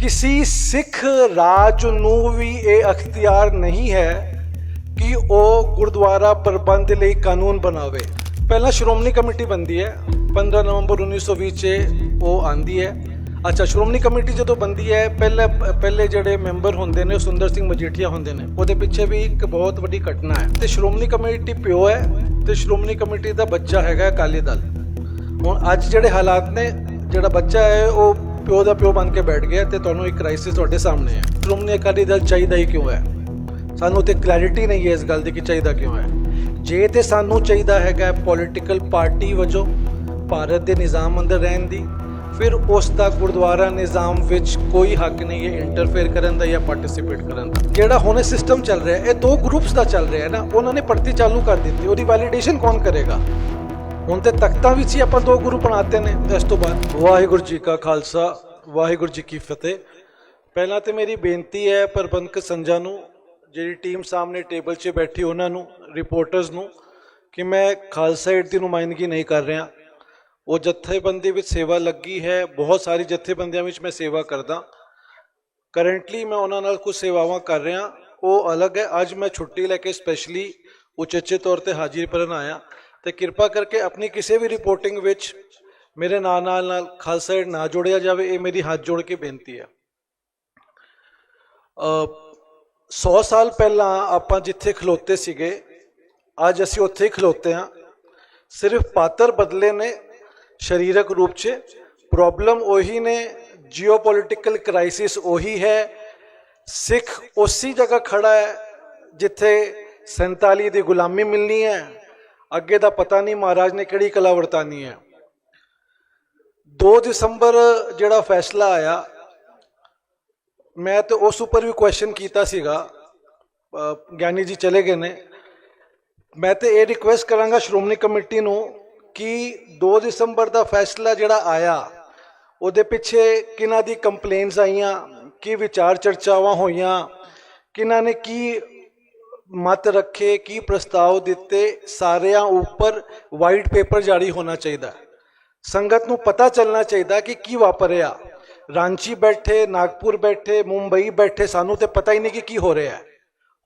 ਕਿਸੇ ਸਿੱਖ ਰਾਜ ਨੂੰ ਵੀ ਇਹ ਅਖਤਿਆਰ ਨਹੀਂ ਹੈ ਕਿ ਉਹ ਗੁਰਦੁਆਰਾ ਪ੍ਰਬੰਧ ਲਈ ਕਾਨੂੰਨ ਬਣਾਵੇ ਪਹਿਲਾਂ ਸ਼੍ਰੋਮਣੀ ਕਮੇਟੀ ਬੰਦੀ ਹੈ 15 ਨਵੰਬਰ 1920 ਚ ਉਹ ਆਂਦੀ ਹੈ ਅੱਛਾ ਸ਼੍ਰੋਮਣੀ ਕਮੇਟੀ ਜਦੋਂ ਬੰਦੀ ਹੈ ਪਹਿਲੇ ਪਹਿਲੇ ਜਿਹੜੇ ਮੈਂਬਰ ਹੁੰਦੇ ਨੇ ਉਹ ਸੁੰਦਰ ਸਿੰਘ ਮਜੀਠੀਆ ਹੁੰਦੇ ਨੇ ਉਹਦੇ ਪਿੱਛੇ ਵੀ ਇੱਕ ਬਹੁਤ ਵੱਡੀ ਘਟਨਾ ਹੈ ਤੇ ਸ਼੍ਰੋਮਣੀ ਕਮੇਟੀ ਪਿਓ ਹੈ ਤੇ ਸ਼੍ਰੋਮਣੀ ਕਮੇਟੀ ਦਾ ਬੱਚਾ ਹੈਗਾ ਅਕਾਲੀ ਦਲ ਹੁਣ ਅੱਜ ਜਿਹੜੇ ਹਾਲਾਤ ਨੇ ਜਿਹੜਾ ਬੱਚਾ ਹੈ ਉਹ ਪਿਓ ਦਾ ਪਿਓ ਬਣ ਕੇ ਬੈਠ ਗਿਆ ਤੇ ਤੁਹਾਨੂੰ ਇੱਕ ਕ੍ਰਾਈਸਿਸ ਤੁਹਾਡੇ ਸਾਹਮਣੇ ਹੈ। ਸ਼੍ਰੋਮਣੀ ਅਕਾਲੀ ਦਲ ਚਾਹੀਦਾ ਹੀ ਕਿਉਂ ਹੈ? ਸਾਨੂੰ ਤੇ ਕਲੈਰਿਟੀ ਨਹੀਂ ਹੈ ਇਸ ਗੱਲ ਦੀ ਕਿ ਚਾਹੀਦਾ ਕਿਉਂ ਹੈ। ਜੇ ਤੇ ਸਾਨੂੰ ਚਾਹੀਦਾ ਹੈਗਾ ਪੋਲਿਟੀਕਲ ਪਾਰਟੀ ਵਜੋਂ ਭਾਰਤ ਦੇ ਨਿਜ਼ਾਮ ਅੰਦਰ ਰਹਿਣ ਦੀ, ਫਿਰ ਉਸ ਦਾ ਗੁਰਦੁਆਰਾ ਨਿਜ਼ਾਮ ਵਿੱਚ ਕੋਈ ਹੱਕ ਨਹੀਂ ਹੈ ਇੰਟਰਫੇਅਰ ਕਰਨ ਦਾ ਜਾਂ ਪਾਰਟਿਸਿਪੇਟ ਕਰਨ ਦਾ। ਜਿਹੜਾ ਹੁਣ ਸਿਸਟਮ ਚੱਲ ਰਿਹਾ ਹੈ, ਇਹ ਦੋ ਗਰੁੱਪਸ ਦਾ ਚੱਲ ਰਿਹਾ ਹੈ ਨਾ, ਉਹਨਾਂ ਨੇ ਭਰਤੀ ਚਾਲੂ ਕਰ ਦਿੱਤੀ, ਉਹਦੀ ਵੈਲੀਡੇਸ਼ਨ ਕੌਣ ਕਰੇਗਾ? ਹੁਣ ਤੇ ਤਖਤਾਂ ਵਿੱਚ ਹੀ ਆਪਾਂ ਦੋ ਗੁਰੂ ਬਣਾਤੇ ਨੇ, ਇਸ ਤੋਂ ਬਾਅਦ। ਵਾਹਿਗੁਰੂ ਜੀ ਕਾ ਖਾਲਸਾ, ਵਾਹਿਗੁਰੂ ਜੀ ਕੀ ਫਤਿਹ। ਪਹਿਲਾਂ ਤੇ ਮੇਰੀ ਬੇਨਤੀ ਹੈ ਪ੍ਰਬੰਧਕ ਸੰਜਾ ਨੂੰ, ਜਿਹੜੀ ਟੀਮ ਸਾਹਮਣੇ ਟੇਬਲ 'ਚ ਬੈਠੀ ਉਹਨਾਂ ਨੂੰ, ਰਿਪੋਰਟਰਸ ਨੂੰ, ਕਿ ਮੈਂ ਖਾਲਸਾ ਏਡ ਦੀ ਨੁਮਾਇੰਦਗੀ ਨਹੀਂ ਕਰ ਰਿਹਾ। ਉਹ ਜਥੇਬੰਦੀ ਵਿੱਚ ਸੇਵਾ ਲੱਗੀ ਹੈ, ਬਹੁਤ ਸਾਰੀ ਜਥੇਬੰਦੀਆਂ ਵਿੱਚ ਮੈਂ ਸੇਵਾ ਕਰਦਾ। ਕਰੰਟਲੀ ਮੈਂ ਉਹਨਾਂ ਨਾਲ ਕੁਝ ਸੇਵਾਵਾਂ ਕਰ ਰਿਹਾ। ਉਹ ਅਲੱਗ ਹੈ। ਅੱਜ ਮੈਂ ਛੁੱਟੀ ਲੈ ਕੇ ਸਪੈਸ਼ਲੀ ਉਚੇਚੇ ਤੌਰ ਤੇ ਹਾਜ਼ਰੀ ਭਰਨ ਆਇਆ। ਤੇ ਕਿਰਪਾ ਕਰਕੇ ਆਪਣੀ ਕਿਸੇ ਵੀ ਰਿਪੋਰਟਿੰਗ ਵਿੱਚ ਮੇਰੇ ਨਾਂ ਨਾਲ ਨਾਲ ਖਾਲਸਾ ਏਡ ਨਾ ਜੋੜਿਆ ਜਾਵੇ, ਇਹ ਮੇਰੀ ਹੱਥ ਜੋੜ ਕੇ ਬੇਨਤੀ ਹੈ ਅ 100 ਸਾਲ ਪਹਿਲਾਂ ਆਪਾਂ ਜਿੱਥੇ ਖਲੋਤੇ ਸੀਗੇ, ਅੱਜ ਅਸੀਂ ਉੱਥੇ ਹੀ ਖਲੋਤੇ ਹਾਂ। ਸਿਰਫ ਪਾਤਰ ਬਦਲੇ ਨੇ ਸਰੀਰਕ ਰੂਪ 'ਚ ਪ੍ਰੋਬਲਮ ਉਹੀ ਨੇ ਜੀਓਪੋਲਿਟੀਕਲ ਕ੍ਰਾਈਸਿਸ ਉਹੀ ਹੈ। ਸਿੱਖ ਉਸੇ ਜਗ੍ਹਾ ਖੜਾ ਹੈ ਜਿੱਥੇ 47 ਦੀ ਗੁਲਾਮੀ ਮਿਲਣੀ ਹੈ। ਅੱਗੇ ਦਾ ਪਤਾ ਨਹੀਂ ਮਹਾਰਾਜ ਨੇ ਕਿਹੜੀ ਕਲਾ ਵਰਤਾਨੀ ਹੈ। 2 ਦਸੰਬਰ ਜਿਹੜਾ ਫੈਸਲਾ ਆਇਆ, ਮੈਂ ਤੇ ਉਸ ਉੱਪਰ ਵੀ ਕੁਐਸਚਨ ਕੀਤਾ ਸੀਗਾ। ਗਿਆਨੀ ਜੀ ਚਲੇ ਗਏ ਨੇ। ਮੈਂ ਤੇ ਇਹ ਰਿਕੁਐਸਟ ਕਰਾਂਗਾ ਸ਼੍ਰੋਮਣੀ ਕਮੇਟੀ ਨੂੰ ਕਿ 2 ਦਸੰਬਰ ਦਾ ਫੈਸਲਾ ਜਿਹੜਾ ਆਇਆ, ਉਹਦੇ ਪਿੱਛੇ ਕਿਹਨਾਂ ਦੀ ਕੰਪਲੇਨਸ ਆਈਆਂ, ਕੀ ਵਿਚਾਰ ਚਰਚਾਵਾਂ ਹੋਈਆਂ, ਕਿਹਨਾਂ ਨੇ ਕੀ ਮਤ ਰੱਖੇ ਕੀ ਪ੍ਰਸਤਾਵ ਦਿੱਤੇ ਸਾਰਿਆਂ ਉੱਪਰ ਵਾਈਟ ਪੇਪਰ ਜਾਰੀ ਹੋਣਾ ਚਾਹੀਦਾ। ਸੰਗਤ ਨੂੰ ਪਤਾ ਚੱਲਣਾ ਚਾਹੀਦਾ ਕਿ ਕੀ ਵਾਪਰਿਆ। ਰਾਂਚੀ ਬੈਠੇ, ਨਾਗਪੁਰ ਬੈਠੇ, ਮੁੰਬਈ ਬੈਠੇ, ਸਾਨੂੰ ਤੇ ਪਤਾ ਹੀ ਨਹੀਂ ਕਿ ਕੀ ਹੋ ਰਿਹਾ ਹੈ।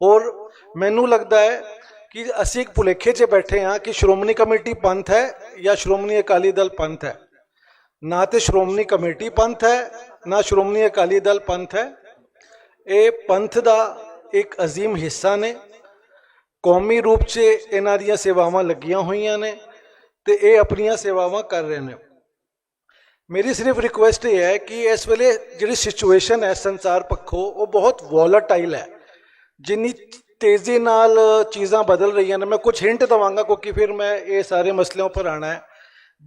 ਔਰ ਮੈਨੂੰ ਲੱਗਦਾ ਹੈ ਕਿ ਅਸੀਂ ਇੱਕ ਭੁਲੇਖੇ 'ਚ ਬੈਠੇ ਹਾਂ ਕਿ ਸ਼੍ਰੋਮਣੀ ਕਮੇਟੀ ਪੰਥ ਹੈ ਜਾਂ ਸ਼੍ਰੋਮਣੀ ਅਕਾਲੀ ਦਲ ਪੰਥ ਹੈ। ਨਾ ਤੇ ਸ਼੍ਰੋਮਣੀ ਕਮੇਟੀ ਪੰਥ ਹੈ, ਨਾ ਸ਼੍ਰੋਮਣੀ ਅਕਾਲੀ ਦਲ ਪੰਥ ਹੈ। ਇਹ ਪੰਥ ਦਾ ਇੱਕ ਅਜ਼ੀਮ ਹਿੱਸਾ ਨੇ। ਕੌਮੀ ਰੂਪ 'ਚ ਇਹਨਾਂ ਦੀਆਂ ਸੇਵਾਵਾਂ ਲੱਗੀਆਂ ਹੋਈਆਂ ਨੇ ਤੇ ਇਹ ਆਪਣੀਆਂ ਸੇਵਾਵਾਂ ਕਰ ਰਹੇ ਨੇ। ਮੇਰੀ ਸਿਰਫ ਰਿਕੁਐਸਟ ਇਹ ਹੈ ਕਿ ਇਸ ਵੇਲੇ ਜਿਹੜੀ ਸਿਚੁਏਸ਼ਨ ਹੈ ਸੰਸਾਰ ਪੱਖੋਂ, ਉਹ ਬਹੁਤ ਵੋਲੇਟਾਈਲ ਹੈ। ਜਿੰਨੀ ਤੇਜ਼ੀ ਨਾਲ ਚੀਜ਼ਾਂ ਬਦਲ ਰਹੀਆਂ ਨੇ, ਮੈਂ ਕੁਝ ਹਿੰਟ ਦਵਾਂਗਾ ਕਿਉਂਕਿ ਫਿਰ ਮੈਂ ਇਹ ਸਾਰੇ ਮਸਲਿਆਂ ਉੱਪਰ ਆਣਾ ਹੈ।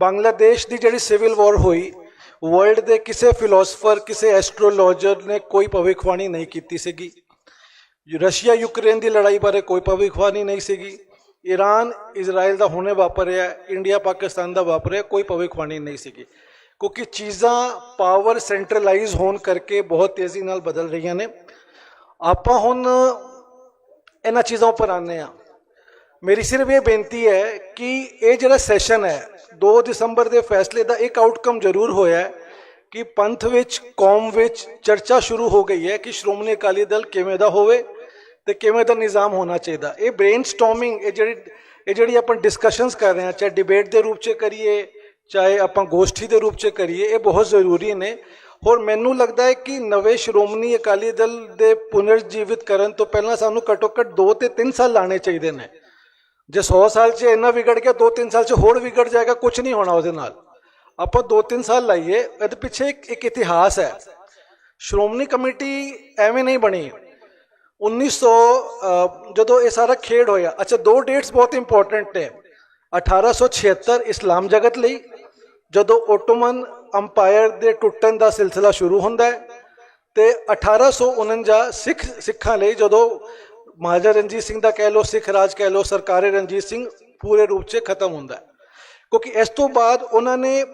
ਬੰਗਲਾਦੇਸ਼ ਦੀ ਜਿਹੜੀ ਸਿਵਲ ਵਾਰ ਹੋਈ ਵਰਲਡ ਦੇ ਕਿਸੇ ਫਿਲਾਸਫਰ ਕਿਸੇ ਐਸਟ੍ਰੋਲੋਜਰ ਨੇ ਕੋਈ ਭਵਿੱਖਬਾਣੀ ਨਹੀਂ ਕੀਤੀ ਸੀਗੀ। ਰਸ਼ੀਆ ਯੂਕਰੇਨ ਦੀ ਲੜਾਈ ਬਾਰੇ ਕੋਈ ਭਵਿੱਖਬਾਣੀ ਨਹੀਂ ਸੀਗੀ। ਈਰਾਨ ਇਜ਼ਰਾਈਲ ਦਾ ਹੁਣੇ ਵਾਪਰਿਆ ਇੰਡੀਆ, ਪਾਕਿਸਤਾਨ ਦਾ ਵਾਪਰਿਆ ਕੋਈ ਭਵਿੱਖਬਾਣੀ ਨਹੀਂ ਸੀਗੀ। ਕਿਉਂਕਿ ਚੀਜ਼ਾਂ ਪਾਵਰ ਸੈਂਟਰਲਾਈਜ਼ ਹੋਣ ਕਰਕੇ ਬਹੁਤ ਤੇਜ਼ੀ ਨਾਲ ਬਦਲ ਰਹੀਆਂ ਨੇ। ਆਪਾਂ ਹੁਣ ਇਹਨਾਂ ਚੀਜ਼ਾਂ ਉੱਪਰ ਆਨੇ ਆ ਮੇਰੀ ਸਿਰਫ ਇਹ ਬੇਨਤੀ ਹੈ ਕਿ ਇਹ ਜਿਹੜਾ ਸੈਸ਼ਨ ਹੈ 2 ਦਸੰਬਰ ਦੇ ਫੈਸਲੇ ਦਾ ਇੱਕ ਆਊਟਕਮ ਜ਼ਰੂਰ ਹੋਇਆ ਹੈ ਕਿ ਪੰਥ ਵਿੱਚ, ਕੌਮ ਵਿੱਚ ਚਰਚਾ ਸ਼ੁਰੂ ਹੋ ਗਈ ਹੈ ਕਿ ਸ਼੍ਰੋਮਣੀ ਅਕਾਲੀ ਦਲ ਕਿਵੇਂ ਦਾ ਹੋਵੇ। ਤੇ ਕਿਵੇਂ ਦਾ ਨਿਜ਼ਾਮ ਹੋਣਾ ਚਾਹੀਦਾ? ਇਹ ਬ੍ਰੇਨਸਟਾਰਮਿੰਗ ਇਹ ਜਿਹੜੀ ਇਹ ਜਿਹੜੀ ਆਪਾਂ ਡਿਸਕਸ਼ਨਸ ਕਰ ਰਹੇ ਹਾਂ, ਚਾਹੇ ਡਿਬੇਟ ਦੇ ਰੂਪ 'ਚ ਕਰੀਏ, ਚਾਹੇ ਆਪਾਂ ਗੋਸ਼ਠੀ ਦੇ ਰੂਪ 'ਚ ਕਰੀਏ, ਇਹ ਬਹੁਤ ਜ਼ਰੂਰੀ ਨੇ। ਹੋਰ ਮੈਨੂੰ ਲੱਗਦਾ ਹੈ ਕਿ ਨਵੇਂ ਸ਼੍ਰੋਮਣੀ ਅਕਾਲੀ ਦਲ ਦੇ ਪੁਨਰਜੀਵਿਤ ਕਰਨ ਤੋਂ ਪਹਿਲਾਂ ਸਾਨੂੰ ਘੱਟੋ ਘੱਟ 2 ਤੇ 3 ਸਾਲ ਲਾਣੇ ਚਾਹੀਦੇ ਨੇ। ਜੇ 100 ਸਾਲ 'ਚ ਇੰਨਾ ਵਿਗੜ ਗਿਆ 2-3 ਸਾਲ 'ਚ ਹੋਰ ਵਿਗੜ ਜਾਏਗਾ ਕੁਝ ਨਹੀਂ ਹੋਣਾ ਉਹਦੇ ਨਾਲ। ਆਪਾਂ 2-3 ਸਾਲ ਲਾਈਏ, ਇਹਦੇ ਪਿੱਛੇ ਇੱਕ ਇੱਕ ਇਤਿਹਾਸ ਹੈ। ਸ਼੍ਰੋਮਣੀ ਕਮੇਟੀ ਐਵੇਂ ਨਹੀਂ ਬਣੀ। 1900 ਅਹ, ਜਦੋਂ ਇਹ ਸਾਰਾ ਖੇਡ ਹੋਇਆ ਅੱਛਾ ਦੋ ਡੇਟਸ ਬਹੁਤ ਇੰਪੋਰਟੈਂਟ ਨੇ। 1876 ਇਸਲਾਮ ਜਗਤ ਲਈ ਜਦੋਂ ਓਟੋਮਨ ਅੰਪਾਇਰ ਦੇ ਟੁੱਟਣ ਦਾ ਸਿਲਸਿਲਾ ਸ਼ੁਰੂ ਹੁੰਦਾ ਹੈ ਤੇ 1849 ਸਿੱਖ ਸਿੱਖਾਂ ਲਈ ਜਦੋਂ ਮਹਾਰਾਜਾ ਰਣਜੀਤ ਸਿੰਘ ਦਾ ਕਹਿ ਲੋ ਸਿੱਖ ਰਾਜ ਕਹਿ ਲੋ ਸਰਕਾਰੇ ਰਣਜੀਤ ਸਿੰਘ ਪੂਰੇ ਰੂਪ 'ਚ ਖਤਮ ਹੁੰਦਾ ਹੈ। ਕਿਉਂਕਿ ਇਸ ਤੋਂ ਬਾਅਦ ਉਹਨਾਂ ਨੇ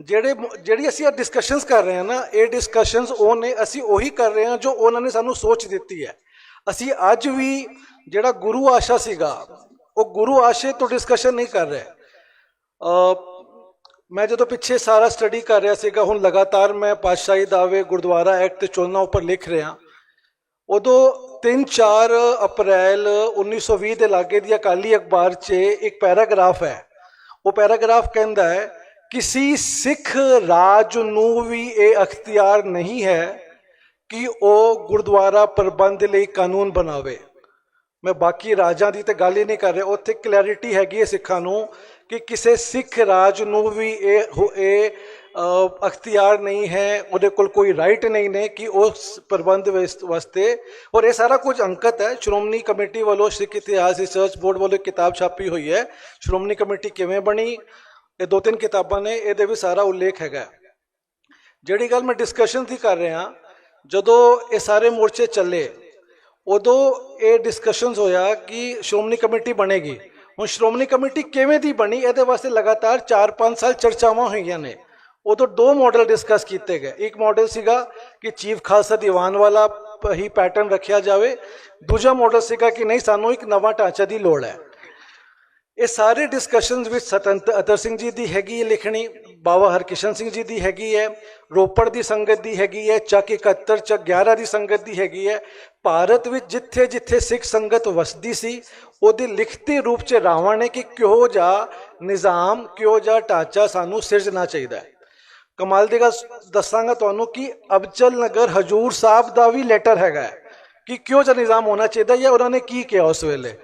ਜਿਹੜੇ ਜਿਹੜੀ ਅਸੀਂ ਇਹ ਡਿਸਕਸ਼ਨਸ ਕਰ ਰਹੇ ਹਾਂ ਨਾ ਇਹ ਡਿਸਕਸ਼ਨਸ ਉਹ ਨੇ ਅਸੀਂ ਉਹੀ ਕਰ ਰਹੇ ਹਾਂ ਜੋ ਉਹਨਾਂ ਨੇ ਸਾਨੂੰ ਸੋਚ ਦਿੱਤੀ ਹੈ। ਅਸੀਂ ਅੱਜ ਵੀ ਜਿਹੜਾ ਗੁਰੂ ਆਸ਼ਾ ਸੀਗਾ, ਉਹ ਗੁਰੂ ਆਸ਼ੇ ਤੋਂ ਡਿਸਕਸ਼ਨ ਨਹੀਂ ਕਰ ਰਹੇ। ਮੈਂ ਜਦੋਂ ਪਿੱਛੇ ਸਾਰਾ ਸਟੱਡੀ ਕਰ ਰਿਹਾ ਸੀਗਾ, ਹੁਣ ਲਗਾਤਾਰ ਮੈਂ ਪਾਤਸ਼ਾਹੀ ਦਾਵੇ ਗੁਰਦੁਆਰਾ ਐਕਟ ਤੇ ਚੋਣਾਂ ਉੱਪਰ ਲਿਖ ਰਿਹਾ। ਉਦੋਂ 3-4 ਅਪ੍ਰੈਲ 1920 ਦੇ ਲਾਗੇ ਦੀ ਅਕਾਲੀ ਅਖਬਾਰ 'ਚ ਇੱਕ ਪੈਰਾਗ੍ਰਾਫ ਹੈ। ਉਹ ਪੈਰਾਗ੍ਰਾਫ ਕਹਿੰਦਾ ਹੈ ਕਿਸੇ ਸਿੱਖ ਰਾਜ ਨੂੰ ਵੀ ਇਹ ਅਖਤਿਆਰ ਨਹੀਂ ਹੈ ਕਿ ਉਹ ਗੁਰਦੁਆਰਾ ਪ੍ਰਬੰਧ ਲਈ ਕਾਨੂੰਨ ਬਣਾਵੇ। ਮੈਂ ਬਾਕੀ ਰਾਜਾਂ ਦੀ ਤੇ ਗੱਲ ਹੀ ਨਹੀਂ ਕਰ ਰਿਹਾ। ਉੱਥੇ ਕਲੈਰਿਟੀ ਹੈਗੀ ਹੈ ਸਿੱਖਾਂ ਨੂੰ ਕਿ ਕਿਸੇ ਸਿੱਖ ਰਾਜ ਨੂੰ ਵੀ ਇਹ ਇਹ ਅਖਤਿਆਰ ਨਹੀਂ ਹੈ। ਉਹਦੇ ਕੋਲ ਕੋਈ ਰਾਈਟ ਨਹੀਂ ਨੇ ਕਿ ਉਸ ਪ੍ਰਬੰਧ ਵਾਸਤੇ। ਔਰ ਇਹ ਸਾਰਾ ਕੁਝ ਅੰਕਤ ਹੈ। ਸ਼੍ਰੋਮਣੀ ਕਮੇਟੀ ਵੱਲੋਂ ਸਿੱਖ ਇਤਿਹਾਸ ਰਿਸਰਚ ਬੋਰਡ ਵੱਲੋਂ ਕਿਤਾਬ ਛਾਪੀ ਹੋਈ ਹੈ। ਸ਼੍ਰੋਮਣੀ ਕਮੇਟੀ ਕਿਵੇਂ ਬਣੀ? ਇਹ ਦੋ ਤਿੰਨ ਕਿਤਾਬਾਂ ਨੇ। ਇਹਦੇ ਵੀ ਸਾਰਾ ਉਲੇਖ ਹੈਗਾ। ਜਿਹੜੀ ਗੱਲ ਮੈਂ ਡਿਸਕਸ਼ਨ ਦੀ ਕਰ ਰਿਹਾ ਜਦੋਂ ਇਹ ਸਾਰੇ ਮੋਰਚੇ ਚੱਲੇ, ਉਦੋਂ ਇਹ ਡਿਸਕਸ਼ਨਸ ਹੋਇਆ ਕਿ ਸ਼੍ਰੋਮਣੀ ਕਮੇਟੀ ਬਣੇਗੀ। ਹੁਣ ਸ਼੍ਰੋਮਣੀ ਕਮੇਟੀ ਕਿਵੇਂ ਦੀ ਬਣੀ, ਇਹਦੇ ਵਾਸਤੇ ਲਗਾਤਾਰ 4-5 ਸਾਲ ਚਰਚਾਵਾਂ ਹੋਈਆਂ ਨੇ। ਉਦੋਂ ਦੋ ਮਾਡਲ ਡਿਸਕਸ ਕੀਤੇ ਗਏ। ਇੱਕ ਮਾਡਲ ਸੀਗਾ ਕਿ ਚੀਫ ਖਾਲਸਾ ਦੀਵਾਨ ਵਾਲਾ ਹੀ ਪੈਟਰਨ ਰੱਖਿਆ ਜਾਵੇ। ਦੂਜਾ ਮਾਡਲ ਸੀਗਾ ਕਿ ਨਹੀਂ, ਸਾਨੂੰ ਇੱਕ ਨਵਾਂ ਢਾਂਚਾ ਦੀ ਲੋੜ ਹੈ। ਇਹ ਸਾਰੇ ਡਿਸਕਸ਼ਨਸ ਵਿੱਚ ਸਤੰਤਰ ਅਤਰ ਸਿੰਘ ਜੀ ਦੀ ਹੈਗੀ ਹੈ ਲਿਖਣੀ ਬਾਬਾ ਹਰਕਿਸ਼ਨ ਸਿੰਘ ਜੀ ਦੀ ਹੈਗੀ ਹੈ, ਰੋਪੜ ਦੀ ਸੰਗਤ ਦੀ ਹੈਗੀ ਹੈ, ਚੱਕ 71 ਚੱਕ 11 ਦੀ ਸੰਗਤ ਦੀ ਹੈਗੀ ਹੈ। ਭਾਰਤ ਵਿੱਚ ਜਿੱਥੇ ਜਿੱਥੇ ਸਿੱਖ ਸੰਗਤ ਵਸਦੀ ਸੀ, ਉਹਦੇ ਲਿਖਤੀ ਰੂਪ ਚ ਰਾਵਣ ਨੇ ਕਿ ਕਿਹੋ ਜਿਹਾ ਨਿਜ਼ਾਮ, ਕਿਹੋ ਜਿਹਾ ਢਾਂਚਾ ਸਾਨੂੰ ਸਿਰਜਣਾ ਚਾਹੀਦਾ ਹੈ। ਕਮਾਲ ਦੀ ਗੱਲ ਦੱਸਾਂਗਾ ਤੁਹਾਨੂੰ ਕਿ ਅਬਚਲ ਨਗਰ ਹਜੂਰ ਸਾਹਿਬ ਦਾ ਵੀ ਲੈਟਰ ਹੈਗਾ ਹੈ ਕਿ ਕਿਉਂ ਜਿਹਾ ਨਿਜ਼ਾਮ ਹੋਣਾ ਚਾਹੀਦਾ ਜਾਂ ਉਹਨਾਂ ਨੇ ਕੀ ਕਿਹਾ ਉਸ ਵੇਲੇ।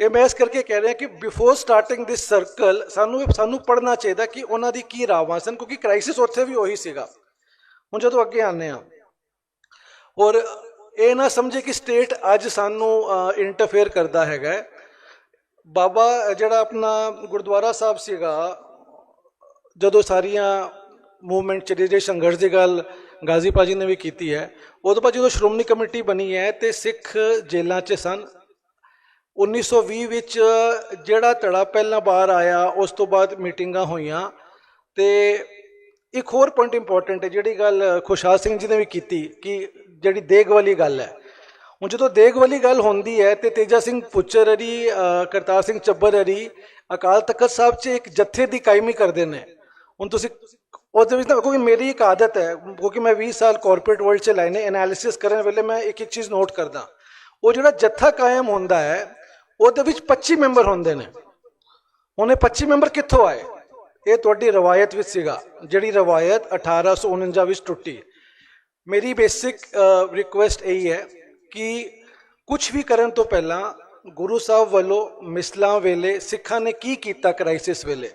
ਇਹ ਮੈਂ ਇਸ ਕਰਕੇ ਕਹਿ ਰਿਹਾ ਕਿ ਬਿਫੋਰ ਸਟਾਰਟਿੰਗ ਦਿਸ ਸਰਕਲ ਸਾਨੂੰ ਸਾਨੂੰ ਪੜ੍ਹਨਾ ਚਾਹੀਦਾ ਕਿ ਉਹਨਾਂ ਦੀ ਕੀ ਰਾਵਾਂ ਸਨ, ਕਿਉਂਕਿ ਕ੍ਰਾਈਸਿਸ ਉੱਥੇ ਵੀ ਉਹੀ ਸੀਗਾ। ਹੁਣ ਜਦੋਂ ਅੱਗੇ ਆਨੇ ਆ ਔਰ ਇਹ ਨਾ ਸਮਝੇ ਕਿ ਸਟੇਟ ਅੱਜ ਸਾਨੂੰ ਇੰਟਰਫੇਅਰ ਕਰਦਾ ਹੈਗਾ ਬਾਬਾ, ਜਿਹੜਾ ਆਪਣਾ ਗੁਰਦੁਆਰਾ ਸਾਹਿਬ ਸੀਗਾ, ਜਦੋਂ ਸਾਰੀਆਂ ਮੂਵਮੈਂਟ ਚ ਜੇ ਸੰਘਰਸ਼ ਦੀ ਗੱਲ ਗਾਜ਼ੀ ਪਾਜੀ ਨੇ ਵੀ ਕੀਤੀ ਹੈ, ਉਦੋਂ ਬਾਅਦ ਜਦੋਂ ਸ਼੍ਰੋਮਣੀ ਕਮੇਟੀ ਬਣੀ ਹੈ ਤੇ ਸਿੱਖ ਜੇਲ੍ਹਾਂ 'ਚ ਸਨ। 1920 ਵਿੱਚ ਜਿਹੜਾ ਧੜਾ ਪਹਿਲਾਂ ਬਾਹਰ ਆਇਆ, ਉਸ ਤੋਂ ਬਾਅਦ ਮੀਟਿੰਗਾਂ ਹੋਈਆਂ। ਤੇ ਇੱਕ ਹੋਰ ਪੁਆਇੰਟ ਇੰਪੋਰਟੈਂਟ ਹੈ, ਜਿਹੜੀ ਗੱਲ ਖੁਸ਼ਹਾਲ ਸਿੰਘ ਜੀ ਨੇ ਵੀ ਕੀਤੀ, ਕਿ ਜਿਹੜੀ ਦੇਗ ਵਾਲੀ ਗੱਲ ਹੈ। ਹੁਣ ਜਦੋਂ ਦੇਗ ਵਾਲੀ ਗੱਲ ਹੁੰਦੀ ਹੈ, ਤੇ ਤੇਜਾ ਸਿੰਘ ਪੁੱਚਰ ਅਰੀ ਕਰਤਾਰ ਸਿੰਘ ਚੱਬਰ ਅਰੀ ਅਕਾਲ ਤਖਤ ਸਾਹਿਬ 'ਚ ਇੱਕ ਜੱਥੇ ਦੀ ਕਾਇਮੀ ਕਰਦੇ ਨੇ। ਹੁਣ ਤੁਸੀਂ ਉਹਦੇ ਵਿੱਚ ਨਾ ਕਿਉਂਕਿ ਮੇਰੀ ਇੱਕ ਆਦਤ ਹੈ, ਕਿਉਂਕਿ ਮੈਂ 20 ਸਾਲ ਕਾਰਪੋਰੇਟ ਵਰਲਡ 'ਚ ਲਾਏ ਨੇ ਐਨਾਲਿਸਿਸ ਕਰਨ ਵੇਲੇ ਮੈਂ ਇੱਕ ਇੱਕ ਚੀਜ਼ ਨੋਟ ਕਰਦਾ। ਉਹ ਜਿਹੜਾ ਜੱਥਾ ਕਾਇਮ ਹੁੰਦਾ ਹੈ ਉਹਦੇ ਵਿੱਚ 25 ਮੈਂਬਰ ਹੁੰਦੇ ਨੇ। ਉਹਨੇ ਇਹ 25 ਮੈਂਬਰ ਕਿੱਥੋਂ ਆਏ? ਇਹ ਤੁਹਾਡੀ ਰਵਾਇਤ ਵਿੱਚ ਸੀਗਾ, ਜਿਹੜੀ ਰਵਾਇਤ 1849 ਵਿੱਚ ਟੁੱਟੀ। ਮੇਰੀ ਬੇਸਿਕ ਰਿਕੁਐਸਟ ਇਹੀ ਹੈ ਕਿ ਕੁਝ ਵੀ ਕਰਨ ਤੋਂ ਪਹਿਲਾਂ ਗੁਰੂ ਸਾਹਿਬ ਵੱਲੋਂ ਮਿਸਲਾਂ ਵੇਲੇ ਸਿੱਖਾਂ ਨੇ ਕੀ ਕੀਤਾ ਕ੍ਰਾਈਸਿਸ ਵੇਲੇ?